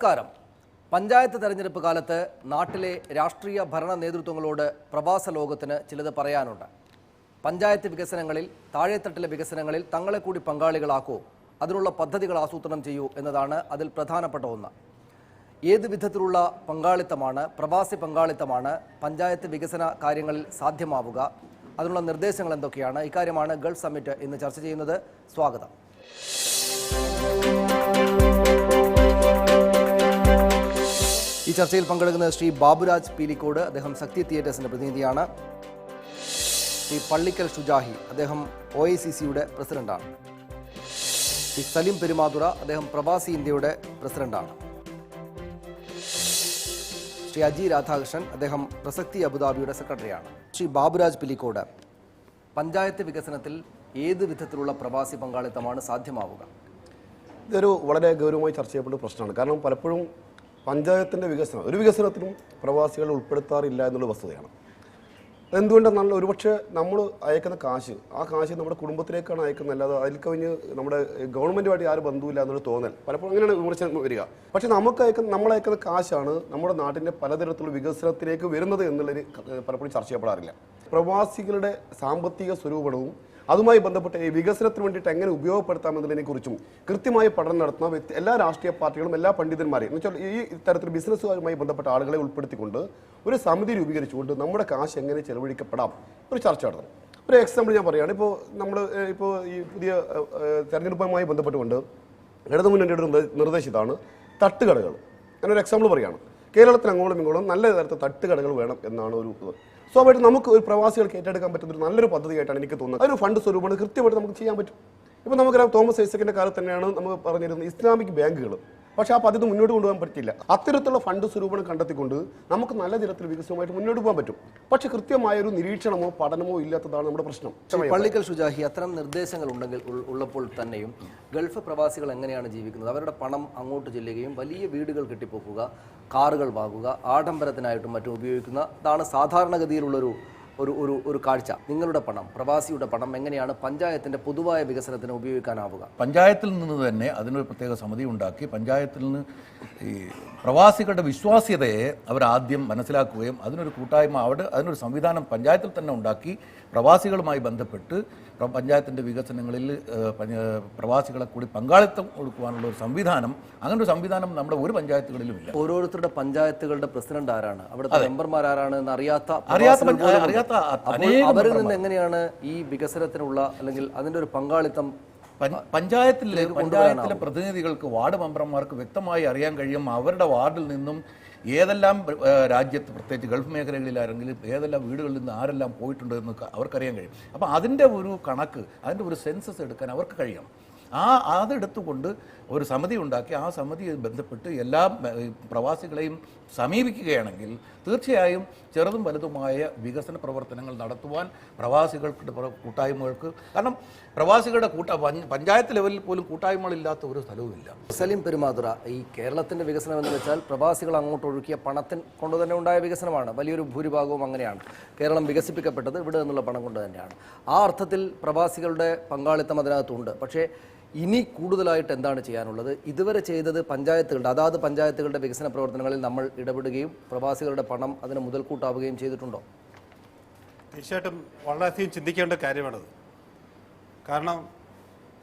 നമസ്കാരം. പഞ്ചായത്ത് തെരഞ്ഞെടുപ്പ് കാലത്ത് നാട്ടിലെ രാഷ്ട്രീയ ഭരണ നേതൃത്വങ്ങളോട് പ്രവാസ ലോകത്തിന് ചിലത് പറയാനുണ്ട്. പഞ്ചായത്ത് വികസനങ്ങളിൽ താഴെത്തട്ടിലെ വികസനങ്ങളിൽ തങ്ങളെ കൂടി പങ്കാളികളാക്കൂ അതിനുള്ള പദ്ധതികൾ ആസൂത്രണം ചെയ്യൂ എന്നതാണ് അതിൽ പ്രധാനപ്പെട്ട ഒന്ന്. ഏത് വിധത്തിലുള്ള പങ്കാളിത്തമാണ് പ്രവാസി പങ്കാളിത്തമാണ് പഞ്ചായത്ത് വികസന കാര്യങ്ങളിൽ സാധ്യമാവുക? അതിനുള്ള നിർദ്ദേശങ്ങൾ എന്തൊക്കെയാണ്? ഇക്കാര്യമാണ് ഗൾഫ് സമ്മിറ്റ് ഇന്ന് ചർച്ച ചെയ്യുന്നത്. സ്വാഗതം. ഈ ചർച്ചയിൽ പങ്കെടുക്കുന്നത് ശ്രീ ബാബുരാജ് പീലിക്കോട് അദ്ദേഹം ശക്തി തിയേറ്റേഴ്സിന്റെ പ്രതിനിധിയാണ്. ശ്രീ പള്ളിക്കൽ ഷുജാഹി അദ്ദേഹം ഒ ഐ സി സിയുടെ പ്രസിഡന്റാണ്. ശ്രീ സലിം പെരുമാതുറ അദ്ദേഹം പ്രവാസി ഇന്ത്യയുടെ പ്രസിഡന്റാണ്. ശ്രീ അജി രാധാകൃഷ്ണൻ അദ്ദേഹം പ്രസക്തി അബുദാബിയുടെ സെക്രട്ടറിയാണ്. ശ്രീ ബാബുരാജ് പിലിക്കോട് പഞ്ചായത്ത് വികസനത്തിൽ ഏത് വിധത്തിലുള്ള പ്രവാസി പങ്കാളിത്തമാണ് സാധ്യമാവുക? ഇതൊരു വളരെ ഗൗരവമായി ചർച്ച ചെയ്യപ്പെട്ട പ്രശ്നമാണ്. കാരണം പലപ്പോഴും പഞ്ചായത്തിന്റെ വികസനം ഒരു വികസനത്തിനും പ്രവാസികളെ ഉൾപ്പെടുത്താറില്ല എന്നുള്ള വസ്തുതയാണ്. എന്തുകൊണ്ടെന്നാൽ ഒരുപക്ഷെ നമ്മൾ അയക്കുന്ന കാശ് ആ കാശ് നമ്മുടെ കുടുംബത്തിലേക്കാണ് അയക്കുന്നത് അല്ലാതെ അതിൽ കവിഞ്ഞ് നമ്മുടെ ഗവൺമെന്റുമായിട്ട് ആരും ബന്ധമില്ല എന്നുള്ള തോന്നൽ. പലപ്പോഴും അങ്ങനെയാണ് വിമർശനം വരിക. പക്ഷേ നമുക്ക് അയക്കുന്ന നമ്മൾ അയക്കുന്ന കാശാണ് നമ്മുടെ നാട്ടിന്റെ പലതരത്തിലുള്ള വികസനത്തിലേക്ക് വരുന്നത് എന്നുള്ളൊരു പലപ്പോഴും ചർച്ച ചെയ്യപ്പെടാറില്ല. പ്രവാസികളുടെ സാമ്പത്തിക സ്വരൂപണവും അതുമായി ബന്ധപ്പെട്ട് ഈ വികസനത്തിന് വേണ്ടിയിട്ട് എങ്ങനെ ഉപയോഗപ്പെടുത്താമെന്നതിനെ കുറിച്ചും കൃത്യമായ പഠനം നടത്തുന്ന എല്ലാ രാഷ്ട്രീയ പാർട്ടികളും എല്ലാ പണ്ഡിതന്മാരെയും എന്ന് വെച്ചാൽ ഈ തരത്തിൽ ബിസിനസ്സുമായി ബന്ധപ്പെട്ട ആളുകളെ ഉൾപ്പെടുത്തിക്കൊണ്ട് ഒരു സമിതി രൂപീകരിച്ചുകൊണ്ട് നമ്മുടെ കാശ് എങ്ങനെ ചെലവഴിക്കപ്പെടാം? ഒരു ചർച്ച നടത്തണം. ഒരു എക്സാമ്പിൾ ഞാൻ പറയുകയാണ്. ഇപ്പോൾ നമ്മൾ ഇപ്പോൾ ഈ പുതിയ തെരഞ്ഞെടുപ്പുമായി ബന്ധപ്പെട്ടുകൊണ്ട് ഇടതുമുന്നണിയുടെ നിർദ്ദേശിതാണ് തട്ടുകടകൾ. ഞാനൊരു എക്സാമ്പിൾ പറയുകയാണ്. കേരളത്തിൽ അങ്ങോളം ഇങ്ങോളം നല്ല തരത്തിൽ തട്ടുകടകൾ വേണം എന്നാണ് ഒരു സ്വാഭാവികമായിട്ടും നമുക്ക് ഒരു പ്രവാസികൾക്ക് ഏറ്റെടുക്കാൻ പറ്റുന്ന ഒരു നല്ലൊരു പദ്ധതിയായിട്ടാണ് എനിക്ക് തോന്നുന്നത്. അതൊരു ഫണ്ട് സ്വരൂപമാണ്. കൃത്യമായിട്ട് നമുക്ക് ചെയ്യാൻ പറ്റും. ഇപ്പോൾ നമുക്കറിയാം തോമസ് ഐസക്കിന്റെ കാലത്ത് തന്നെയാണ് നമ്മൾ പറഞ്ഞിരുന്നത് ഇസ്ലാമിക് ബാങ്കുകൾ. പക്ഷേ ആ പദ്ധതി മുന്നോട്ട് കൊണ്ടുപോകാൻ പറ്റില്ല അത്തരത്തിലുള്ള ഫണ്ട് സ്വരൂപണം കണ്ടെത്തിക്കൊണ്ട് നമുക്ക് നല്ല തരത്തിൽ വികസനമായിട്ട് മുന്നോട്ട് പോകാൻ പറ്റും. പക്ഷേ കൃത്യമായ ഒരു നിരീക്ഷണമോ പഠനമോ ഇല്ലാത്തതാണ് നമ്മുടെ പ്രശ്നം. പള്ളിക്കൽ ഷുജാഹി അത്തരം നിർദ്ദേശങ്ങൾ ഉണ്ടെങ്കിൽ ഉള്ളപ്പോൾ തന്നെയും ഗൾഫ് പ്രവാസികൾ എങ്ങനെയാണ് ജീവിക്കുന്നത്? അവരുടെ പണം അങ്ങോട്ട് ചെല്ലുകയും വലിയ വീടുകൾ കെട്ടിപ്പോക്കുക കാറുകൾ വാങ്ങുക ആഡംബരത്തിനായിട്ടും മറ്റും ഉപയോഗിക്കുന്ന ഇതാണ് സാധാരണഗതിയിലുള്ളൊരു ഒരു ഒരു ഒരു കാഴ്ച. നിങ്ങളുടെ പണം പ്രവാസിയുടെ പണം എങ്ങനെയാണ് പഞ്ചായത്തിന്റെ പൊതുവായ വികസനത്തിന് ഉപയോഗിക്കാനാവുക? പഞ്ചായത്തിൽ നിന്ന് തന്നെ അതിനൊരു പ്രത്യേക സമിതി ഉണ്ടാക്കി പഞ്ചായത്തിൽ നിന്ന് ഈ പ്രവാസികളുടെ വിശ്വാസ്യതയെ അവർ ആദ്യം മനസ്സിലാക്കുകയും അതിനൊരു കൂട്ടായ്മ അവിടെ അതിനൊരു സംവിധാനം പഞ്ചായത്തിൽ തന്നെ ഉണ്ടാക്കി പ്രവാസികളുമായി ബന്ധപ്പെട്ട് പഞ്ചായത്തിന്റെ വികസനങ്ങളിൽ പ്രവാസികളെ കൂടി പങ്കാളിത്തം കൊടുക്കുവാനുള്ള ഒരു സംവിധാനം അങ്ങനെ ഒരു സംവിധാനം നമ്മുടെ ഒരു പഞ്ചായത്തുകളിലും ഇല്ല ഓരോരുത്തരുടെ പഞ്ചായത്തുകളുടെ പ്രസിഡന്റ് ആരാണ്? അവിടുത്തെ മെമ്പർമാർ ആരാണ് എന്ന് അറിയാത്ത അറിയാത്ത അവരിൽ നിന്ന് എങ്ങനെയാണ് ഈ വികസനത്തിനുള്ള അല്ലെങ്കിൽ അതിന്റെ ഒരു പങ്കാളിത്തം പഞ്ചായത്തിലെ പഞ്ചായത്തിലെ പ്രതിനിധികൾക്ക് വാർഡ് മെമ്പർമാർക്ക് വ്യക്തമായി അറിയാൻ കഴിയും അവരുടെ വാർഡിൽ നിന്നും ഏതെല്ലാം രാജ്യത്ത് പ്രത്യേകിച്ച് ഗൾഫ് മേഖലകളിലാരെങ്കിലും ഏതെല്ലാം വീടുകളിൽ നിന്ന് ആരെല്ലാം പോയിട്ടുണ്ട് എന്ന് അവർക്കറിയാൻ കഴിയും. അപ്പോൾ അതിന്റെ ഒരു കണക്ക് അതിന്റെ ഒരു സെൻസസ് എടുക്കാൻ അവർക്ക് കഴിയണം. ആ അതെടുത്തുകൊണ്ട് ഒരു സമിതി ഉണ്ടാക്കി ആ സമിതി ബന്ധപ്പെട്ട് എല്ലാ പ്രവാസികളെയും സമീപിക്കുകയാണെങ്കിൽ തീർച്ചയായും ചെറുതും വലുതുമായ വികസന പ്രവർത്തനങ്ങൾ നടത്തുവാൻ പ്രവാസികൾക്ക് കൂട്ടായ്മകൾക്ക് കാരണം പ്രവാസികളുടെ കൂട്ട പഞ്ചായത്ത് ലെവലിൽ പോലും കൂട്ടായ്മകളില്ലാത്ത ഒരു സ്ഥലവുമില്ല. സലീം പെരുമാതുറ ഈ കേരളത്തിന്റെ വികസനം എന്ന് വെച്ചാൽ പ്രവാസികൾ അങ്ങോട്ട് ഒഴുക്കിയ പണത്തിൻ കൊണ്ട് തന്നെ ഉണ്ടായ വികസനമാണ്. വലിയൊരു ഭൂരിഭാഗവും അങ്ങനെയാണ്. കേരളം വികസിപ്പിക്കപ്പെട്ടത് ഇവിടെ നിന്നുള്ള പണം കൊണ്ട് തന്നെയാണ്. ആ അർത്ഥത്തിൽ പ്രവാസികളുടെ പങ്കാളിത്തം അതിനകത്തുണ്ട്. പക്ഷേ ഇനി കൂടുതലായിട്ട് എന്താണ് ചെയ്യാനുള്ളത്? ഇതുവരെ ചെയ്തത് പഞ്ചായത്തുകളുടെ അതാത് പഞ്ചായത്തുകളുടെ വികസന പ്രവർത്തനങ്ങളിൽ നമ്മൾ ഇടപെടുകയും പ്രവാസികളുടെ പണം അതിന് മുതൽക്കൂട്ടാവുകയും ചെയ്തിട്ടുണ്ടോ? തീർച്ചയായിട്ടും വളരെയധികം ചിന്തിക്കേണ്ട കാര്യമാണത്. കാരണം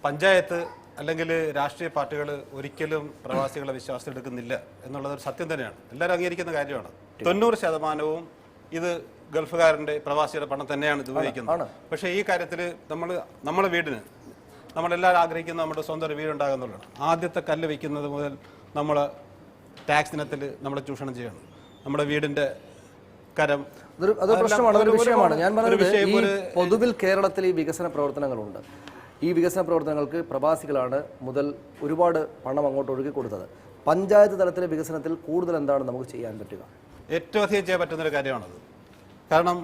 പഞ്ചായത്ത് അല്ലെങ്കിൽ രാഷ്ട്രീയ പാർട്ടികൾ ഒരിക്കലും പ്രവാസികളെ വിശ്വാസം എടുക്കുന്നില്ല എന്നുള്ളത് ഒരു സത്യം തന്നെയാണ്. എല്ലാവരും അംഗീകരിക്കുന്ന കാര്യമാണ്. തൊണ്ണൂറ് ശതമാനവും ഇത് ഗൾഫുകാരന്റെ പ്രവാസിയുടെ പണം തന്നെയാണ് ഇത് ഉപയോഗിക്കുന്നത്. പക്ഷേ ഈ കാര്യത്തിൽ നമ്മൾ നമ്മുടെ വീടിന് നമ്മളെല്ലാവരും ആഗ്രഹിക്കുന്ന നമ്മുടെ സ്വന്തം ഒരു വീടുണ്ടാകുന്നുള്ളതാണ് ആദ്യത്തെ കല്ല് വയ്ക്കുന്നത് മുതൽ നമ്മൾ ടാക്സ് ഇനത്തിൽ നമ്മൾ ചൂഷണം ചെയ്യണം. നമ്മുടെ വീടിന്റെ കരം. അതൊരു അതൊരു പ്രശ്നമാണ് അതൊരു വിഷയമാണ്. ഞാൻ പറഞ്ഞത് ഈ പൊതുവിൽ കേരളത്തിൽ ഈ വികസന പ്രവർത്തനങ്ങളുണ്ട്. ഈ വികസന പ്രവർത്തനങ്ങൾക്ക് പ്രവാസികളാണ് മുതൽ ഒരുപാട് പണം അങ്ങോട്ട് ഒഴുകി കൊടുത്തത്. പഞ്ചായത്ത് തലത്തിലെ വികസനത്തിൽ കൂടുതൽ എന്താണ് നമുക്ക് ചെയ്യാൻ പറ്റുക? ഏറ്റവും അധികം ചെയ്യാൻ പറ്റുന്നൊരു കാര്യമാണത്. കാരണം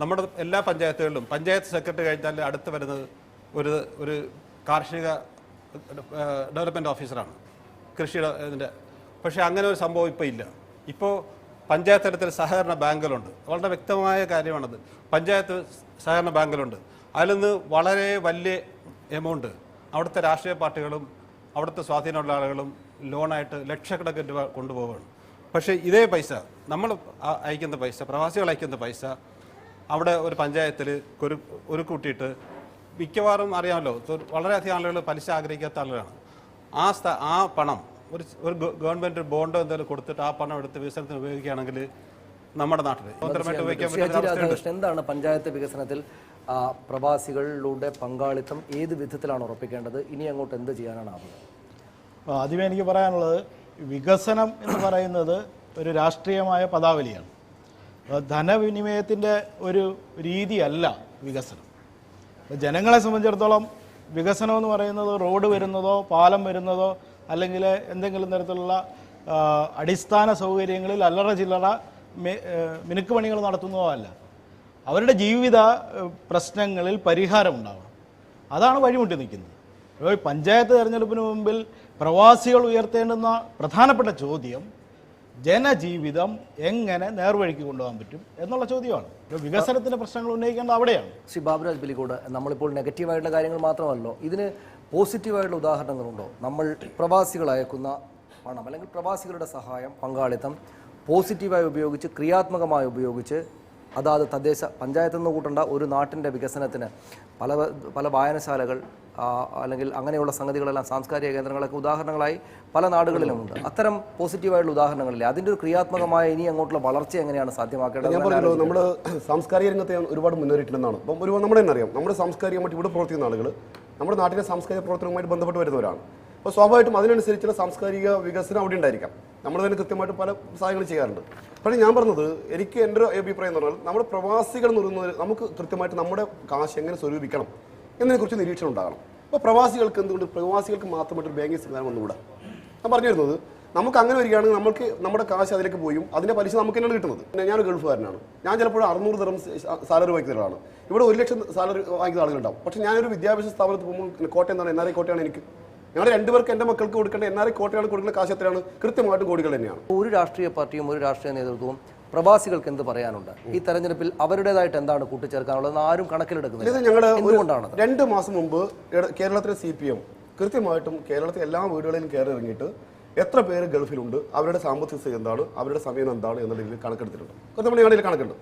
നമ്മുടെ എല്ലാ പഞ്ചായത്തുകളിലും പഞ്ചായത്ത് സെക്രട്ടറി കഴിഞ്ഞാൽ അടുത്ത് വരുന്നത് ഒരു ഒരു കാർഷിക ഡെവലപ്മെന്റ് ഓഫീസറാണ്. കൃഷിയുടെ ഇതിന്റെ പക്ഷേ അങ്ങനെ ഒരു സംഭവം ഇപ്പോൾ ഇല്ല. ഇപ്പോൾ പഞ്ചായത്ത് തലത്തിൽ സഹകരണ ബാങ്കുകളുണ്ട്. വളരെ വ്യക്തമായ കാര്യമാണത്. പഞ്ചായത്ത് സഹകരണ ബാങ്കുകളുണ്ട്. അതിൽ നിന്ന് വളരെ വലിയ എമൗണ്ട് അവിടുത്തെ രാഷ്ട്രീയ പാർട്ടികളും അവിടുത്തെ സ്വാധീനമുള്ള ആളുകളും ലോണായിട്ട് ലക്ഷക്കണക്കിന് രൂപ കൊണ്ടുപോവുകയാണ്. പക്ഷേ ഇതേ പൈസ നമ്മൾ അയക്കുന്ന പൈസ പ്രവാസികൾ അയക്കുന്ന പൈസ അവിടെ ഒരു പഞ്ചായത്തിൽ ഒരു ഒരു കൂട്ടിയിട്ട് മിക്കവാറും അറിയാമല്ലോ. വളരെയധികം ആളുകൾ പലിശ ആഗ്രഹിക്കാത്ത ആളുകളാണ്. ആ സ്ഥ ആ പണം ഒരു ഒരു ഗവൺമെന്റ് ബോണ്ടോ എന്തെങ്കിലും കൊടുത്തിട്ട് ആ പണം എടുത്ത് വികസനത്തിന് ഉപയോഗിക്കുകയാണെങ്കിൽ നമ്മുടെ നാട്ടിൽ എന്താണ് പഞ്ചായത്ത് വികസനത്തിൽ പ്രവാസികളുടെ പങ്കാളിത്തം ഏത് വിധത്തിലാണ് ഉറപ്പിക്കേണ്ടത്? ഇനി അങ്ങോട്ട് എന്ത് ചെയ്യാനാണ് ആവുന്നത് അപ്പോൾ ആദ്യമേ എനിക്ക് പറയാനുള്ളത് വികസനം എന്ന് പറയുന്നത് ഒരു രാഷ്ട്രീയമായ പദാവലിയാണ്. ധനവിനിമയത്തിന്റെ ഒരു രീതിയല്ല വികസനം. ജനങ്ങളെ സംബന്ധിച്ചിടത്തോളം വികസനം എന്ന് പറയുന്നത് റോഡ് വരുന്നതോ പാലം വരുന്നതോ അല്ലെങ്കിൽ എന്തെങ്കിലും തരത്തിലുള്ള അടിസ്ഥാന സൗകര്യങ്ങളിൽ അല്ലറ ചില്ലറ മിനുക്ക് പണികൾ നടത്തുന്നതോ അല്ല. അവരുടെ ജീവിത പ്രശ്നങ്ങളിൽ പരിഹാരം ഉണ്ടാവണം. അതാണ് വഴിമുട്ടി നിൽക്കുന്നത്. പഞ്ചായത്ത് തെരഞ്ഞെടുപ്പിന് മുമ്പിൽ പ്രവാസികൾ ഉയർത്തേണ്ടുന്ന പ്രധാനപ്പെട്ട ചോദ്യം ജനജീവിതം എങ്ങനെ നേർവഴിക്ക് കൊണ്ടുപോകാൻ പറ്റും എന്നുള്ള ചോദ്യമാണ്. വികസനത്തിന്റെ പ്രശ്നങ്ങൾ ഉന്നയിക്കേണ്ടത് അവിടെയാണ്. ശ്രീ ബാബുരാജ് ബലിക്കോട് നമ്മളിപ്പോൾ നെഗറ്റീവായിട്ടുള്ള കാര്യങ്ങൾ മാത്രമല്ലോ ഇതിന് പോസിറ്റീവായിട്ടുള്ള ഉദാഹരണങ്ങളുണ്ടോ? നമ്മൾ പ്രവാസികൾ അയക്കുന്ന പണം അല്ലെങ്കിൽ പ്രവാസികളുടെ സഹായം പങ്കാളിത്തം പോസിറ്റീവായി ഉപയോഗിച്ച് ക്രിയാത്മകമായി ഉപയോഗിച്ച് അതാത് തദ്ദേശ പഞ്ചായത്ത് കൂട്ടേണ്ട ഒരു നാട്ടിന്റെ വികസനത്തിന് പല പല വായനശാലകൾ അല്ലെങ്കിൽ അങ്ങനെയുള്ള സംഗതികളെല്ലാം സാംസ്കാരിക കേന്ദ്രങ്ങളൊക്കെ ഉദാഹരണങ്ങളായി പല നാടുകളിലുമുണ്ട്. അത്തരം പോസിറ്റീവായിട്ടുള്ള ഉദാഹരണങ്ങളില്ല? അതിന്റെ ഒരു ക്രിയാത്മകമായ ഇനി അങ്ങോട്ടുള്ള വളർച്ച എങ്ങനെയാണ് സാധ്യമാക്കേണ്ടത് ഞാൻ പറഞ്ഞല്ലോ നമ്മൾ സാംസ്കാരിക രംഗത്തെ ഒരുപാട് മുന്നേറിയിട്ടുണ്ടെന്നാണ്. അപ്പം ഒരുപാട് നമ്മുടെ തന്നെ അറിയാം നമ്മുടെ സാംസ്കാരികമായിട്ട് ഇവിടെ പ്രവർത്തിക്കുന്ന ആളുകൾ നമ്മുടെ നാട്ടിലെ സാംസ്കാരിക പ്രവർത്തനവുമായിട്ട് ബന്ധപ്പെട്ട് വരുന്നവരാണ്. അപ്പോൾ സ്വാഭാവികമായിട്ടും അതിനനുസരിച്ചുള്ള സാംസ്കാരിക വികസനം അവിടെ ഉണ്ടായിരിക്കാം. നമ്മൾ തന്നെ കൃത്യമായിട്ട് പല സഹായങ്ങൾ ചെയ്യാറുണ്ട്. പക്ഷേ ഞാൻ പറഞ്ഞത് എനിക്ക് എന്റെ ഒരു അഭിപ്രായം എന്ന് പറഞ്ഞാൽ നമ്മുടെ പ്രവാസികൾ എന്ന് പറയുന്നത് നമുക്ക് കൃത്യമായിട്ട് നമ്മുടെ കാശ് എങ്ങനെ സ്വരൂപിക്കണം? എന്നതിനെക്കുറിച്ച് നിരീക്ഷണം ഉണ്ടാകണം. അപ്പോൾ പ്രവാസികൾക്ക് എന്തുകൊണ്ട്? പ്രവാസികൾക്ക് മാത്രമായിട്ട് ഒരു ബാങ്കിങ് സംവിധാനം വന്നുകൂടാ? ഞാൻ പറഞ്ഞു വരുന്നത് നമുക്ക് അങ്ങനെ വരികയാണെങ്കിൽ നമുക്ക് നമ്മുടെ കാശ് അതിലേക്ക് പോയും അതിന്റെ പലിശ നമുക്ക് തന്നെയാണ് കിട്ടുന്നത്. ഞാനൊരു ഗൾഫുകാരനാണ്. ഞാൻ ചിലപ്പോൾ അറുന്നൂറ് തരം സാലറി വാങ്ങിക്കുന്ന ഒരാളാണ് ഇവിടെ ഒരു ലക്ഷം സാലറി വാങ്ങിക്കുന്ന ആളുകളുണ്ടാവും. പക്ഷേ ഞാനൊരു വിദ്യാഭ്യാസ സ്ഥാപനത്തിൽ പോകുമ്പോൾ കോട്ടയം എന്താണ്? എൻ ആർ ഐ കോട്ടയാണ് എനിക്ക്. ഞങ്ങൾ രണ്ടുപേർക്ക് എന്റെ മക്കൾക്ക് കൊടുക്കേണ്ട എൻ ആർ ഐ കോട്ടയാണ് കൊടുക്കുന്ന കാശ് എത്രയാണ്? കൃത്യമായിട്ട് കോടികൾ തന്നെയാണ്. ഒരു രാഷ്ട്രീയ പാർട്ടിയും ഒരു രാഷ്ട്രീയ നേതൃത്വവും പ്രവാസികൾക്ക് എന്ത് പറയാനുണ്ട്? ഈ തെരഞ്ഞെടുപ്പിൽ അവരുടേതായിട്ട് എന്താണ് കൂട്ടിച്ചേർക്കാനുള്ളത് ആരും കണക്കിലെടുക്കുന്നത് ഞങ്ങൾ ഞങ്ങളുടെ എന്തുകൊണ്ടാണത്? രണ്ട് മാസം മുമ്പ് കേരളത്തിലെ സി പി എം കൃത്യമായിട്ടും കേരളത്തിലെ എല്ലാ വീടുകളിലും കയറി ഇറങ്ങിയിട്ട് എത്ര പേര് ഗൾഫിലുണ്ട് അവരുടെ സാമ്പത്തിക സ്ഥിതി എന്താണ് അവരുടെ സമയം എന്താണ് എന്നുള്ള രീതിയിൽ കണക്കെടുത്തിട്ടുണ്ട്. കൃത്യമായി ഞങ്ങളുടെ കണക്കുണ്ട്.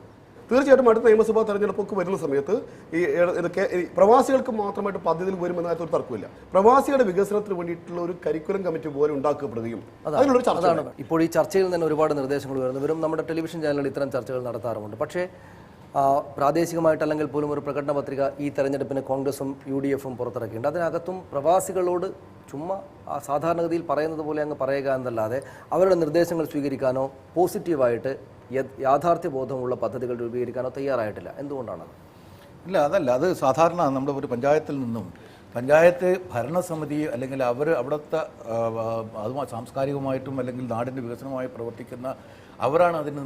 തീർച്ചയായിട്ടും അടുത്ത നിയമസഭാ തെരഞ്ഞെടുപ്പൊക്കെ വരുന്ന സമയത്ത് ഈ പ്രവാസികൾക്ക് മാത്രമായിട്ട് പദ്ധതിയിൽ വരുമെന്നതിനകത്ത് ഒരു തർക്കമില്ല പ്രവാസികളുടെ വികസനത്തിന് വേണ്ടിയിട്ടുള്ള ഒരു കരിക്കുലം കമ്മിറ്റി പോലെ ഉണ്ടാക്കപ്പെടുകയും അതിനുള്ള ചർച്ചയാണ് ഇപ്പോൾ ഈ ചർച്ചയിൽ തന്നെ ഒരുപാട് നിർദ്ദേശങ്ങൾ വരുന്നു ഇവരും നമ്മുടെ ടെലിവിഷൻ ചാനലുകൾ ഇത്തരം ചർച്ചകൾ നടത്താറുമുണ്ട്. പക്ഷേ പ്രാദേശികമായിട്ട് അല്ലെങ്കിൽ പോലും ഒരു പ്രകടന പത്രിക ഈ തെരഞ്ഞെടുപ്പിന് കോൺഗ്രസും യു ഡി എഫും പുറത്തിറക്കിയിട്ടുണ്ട്. അതിനകത്തും പ്രവാസികളോട് ചുമ്മാ ആ സാധാരണഗതിയിൽ പറയുന്നത് പോലെ അങ്ങ് പറയുക എന്നല്ലാതെ അവരുടെ നിർദ്ദേശങ്ങൾ സ്വീകരിക്കാനോ പോസിറ്റീവായിട്ട് യാഥാർത്ഥ്യ ബോധമുള്ള പദ്ധതികൾ രൂപീകരിക്കാനോ തയ്യാറായിട്ടില്ല. എന്തുകൊണ്ടാണത്? ഇല്ല അതല്ല. അത് സാധാരണ നമ്മുടെ ഒരു പഞ്ചായത്തിൽ നിന്നും പഞ്ചായത്ത് ഭരണസമിതി അല്ലെങ്കിൽ അവർ അവിടുത്തെ അതുമായി സാംസ്കാരികമായിട്ടും അല്ലെങ്കിൽ നാടിന്റെ വികസനമായി പ്രവർത്തിക്കുന്ന അവരാണ് അതിന്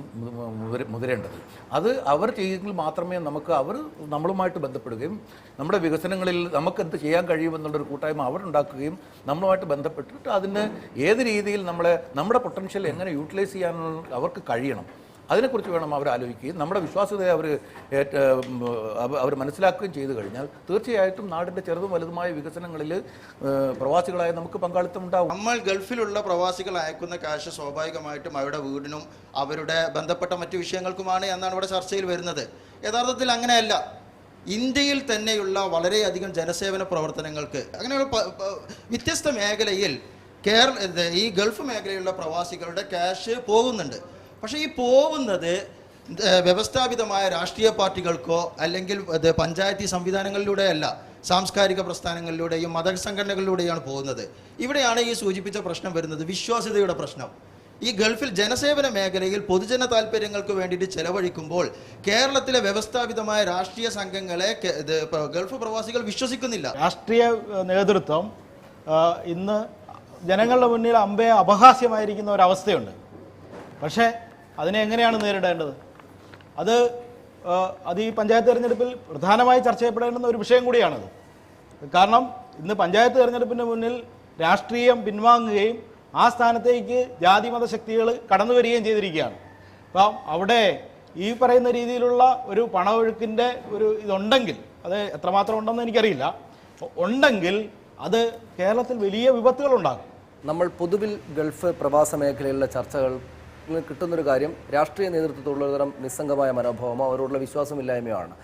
മുതിരേണ്ടത്. അത് അവർ ചെയ്യെങ്കിൽ മാത്രമേ നമുക്ക് അവർ നമ്മളുമായിട്ട് ബന്ധപ്പെടുകയും നമ്മുടെ വികസനങ്ങളിൽ നമുക്ക് എന്ത് ചെയ്യാൻ കഴിയുമെന്നുള്ളൊരു കൂട്ടായ്മ അവരുണ്ടാക്കുകയും നമ്മളുമായിട്ട് ബന്ധപ്പെട്ടിട്ട് അതിന് ഏത് രീതിയിൽ നമ്മളെ നമ്മുടെ പൊട്ടൻഷ്യൽ എങ്ങനെ യൂട്ടിലൈസ് ചെയ്യാൻ അവർക്ക് കഴിയണം. അതിനെക്കുറിച്ച് വേണം അവർ ആലോചിക്കുകയും. നമ്മുടെ വിശ്വാസ്യതയെ അവർ അവർ മനസ്സിലാക്കുകയും ചെയ്തു കഴിഞ്ഞാൽ തീർച്ചയായിട്ടും നാടിന്റെ ചെറുതും വലുതുമായ വികസനങ്ങളിൽ പ്രവാസികളായ നമുക്ക് പങ്കാളിത്തം ഉണ്ടാവും. നമ്മൾ ഗൾഫിലുള്ള പ്രവാസികൾ അയക്കുന്ന കാശ് സ്വാഭാവികമായിട്ടും അവരുടെ വീടിനും അവരുടെ ബന്ധപ്പെട്ട മറ്റു വിഷയങ്ങൾക്കുമാണ് എന്നാണ് ഇവിടെ ചർച്ചയിൽ വരുന്നത്. യഥാർത്ഥത്തിൽ അങ്ങനെയല്ല. ഇന്ത്യയിൽ തന്നെയുള്ള വളരെയധികം ജനസേവന പ്രവർത്തനങ്ങൾക്ക് അങ്ങനെയുള്ള വ്യത്യസ്ത മേഖലയിൽ കേരള ഈ ഗൾഫ് മേഖലയിലുള്ള പ്രവാസികളുടെ ക്യാഷ് പോകുന്നുണ്ട്. പക്ഷേ ഈ പോകുന്നത് വ്യവസ്ഥാപിതമായ രാഷ്ട്രീയ പാർട്ടികൾക്കോ അല്ലെങ്കിൽ പഞ്ചായത്തി സംവിധാനങ്ങളിലൂടെയല്ല സാംസ്കാരിക പ്രസ്ഥാനങ്ങളിലൂടെയും മതസംഘടനകളിലൂടെയാണ് പോകുന്നത്. ഇവിടെയാണ് ഈ സൂചിപ്പിച്ച പ്രശ്നം വരുന്നത് വിശ്വാസ്യതയുടെ പ്രശ്നം. ഈ ഗൾഫിൽ ജനസേവന മേഖലയിൽ പൊതുജന താല്പര്യങ്ങൾക്ക് വേണ്ടിയിട്ട് ചെലവഴിക്കുമ്പോൾ കേരളത്തിലെ വ്യവസ്ഥാപിതമായ രാഷ്ട്രീയ സംഘങ്ങളെ ഗൾഫ് പ്രവാസികൾ വിശ്വസിക്കുന്നില്ല. രാഷ്ട്രീയ നേതൃത്വം ഇന്ന് ജനങ്ങളുടെ മുന്നിൽ അമ്പയ അപഹാസ്യമായിരിക്കുന്ന ഒരവസ്ഥയുണ്ട്. പക്ഷേ അതിനെ എങ്ങനെയാണ് നേരിടേണ്ടത്? അത് അത് ഈ പഞ്ചായത്ത് തെരഞ്ഞെടുപ്പിൽ പ്രധാനമായി ചർച്ച ചെയ്യപ്പെടേണ്ടുന്ന ഒരു വിഷയം കൂടിയാണത്. കാരണം ഇന്ന് പഞ്ചായത്ത് തെരഞ്ഞെടുപ്പിന് മുന്നിൽ രാഷ്ട്രീയം പിൻവാങ്ങുകയും ആ സ്ഥാനത്തേക്ക് ജാതി മത ശക്തികൾ കടന്നു വരികയും ചെയ്തിരിക്കുകയാണ്. അപ്പം അവിടെ ഈ പറയുന്ന രീതിയിലുള്ള ഒരു പണമൊഴുക്കിന്റെ ഒരു ഇതുണ്ടെങ്കിൽ അത് എത്രമാത്രം ഉണ്ടെന്ന് എനിക്കറിയില്ല. ഉണ്ടെങ്കിൽ അത് കേരളത്തിൽ വലിയ വിപത്തുകൾ ഉണ്ടാകും നമ്മൾ പൊതുവിൽ ഗൾഫ് പ്രവാസ മേഖലയിലുള്ള ചർച്ചകൾ കിട്ടുന്നൊരു കാര്യം രാഷ്ട്രീയ നേതൃത്വത്തോടുള്ള ഒരുതരം നിസ്സംഗമായ മനോഭാവമോ അവരോടുള്ള വിശ്വാസമില്ലായ്മയോ ആണ്.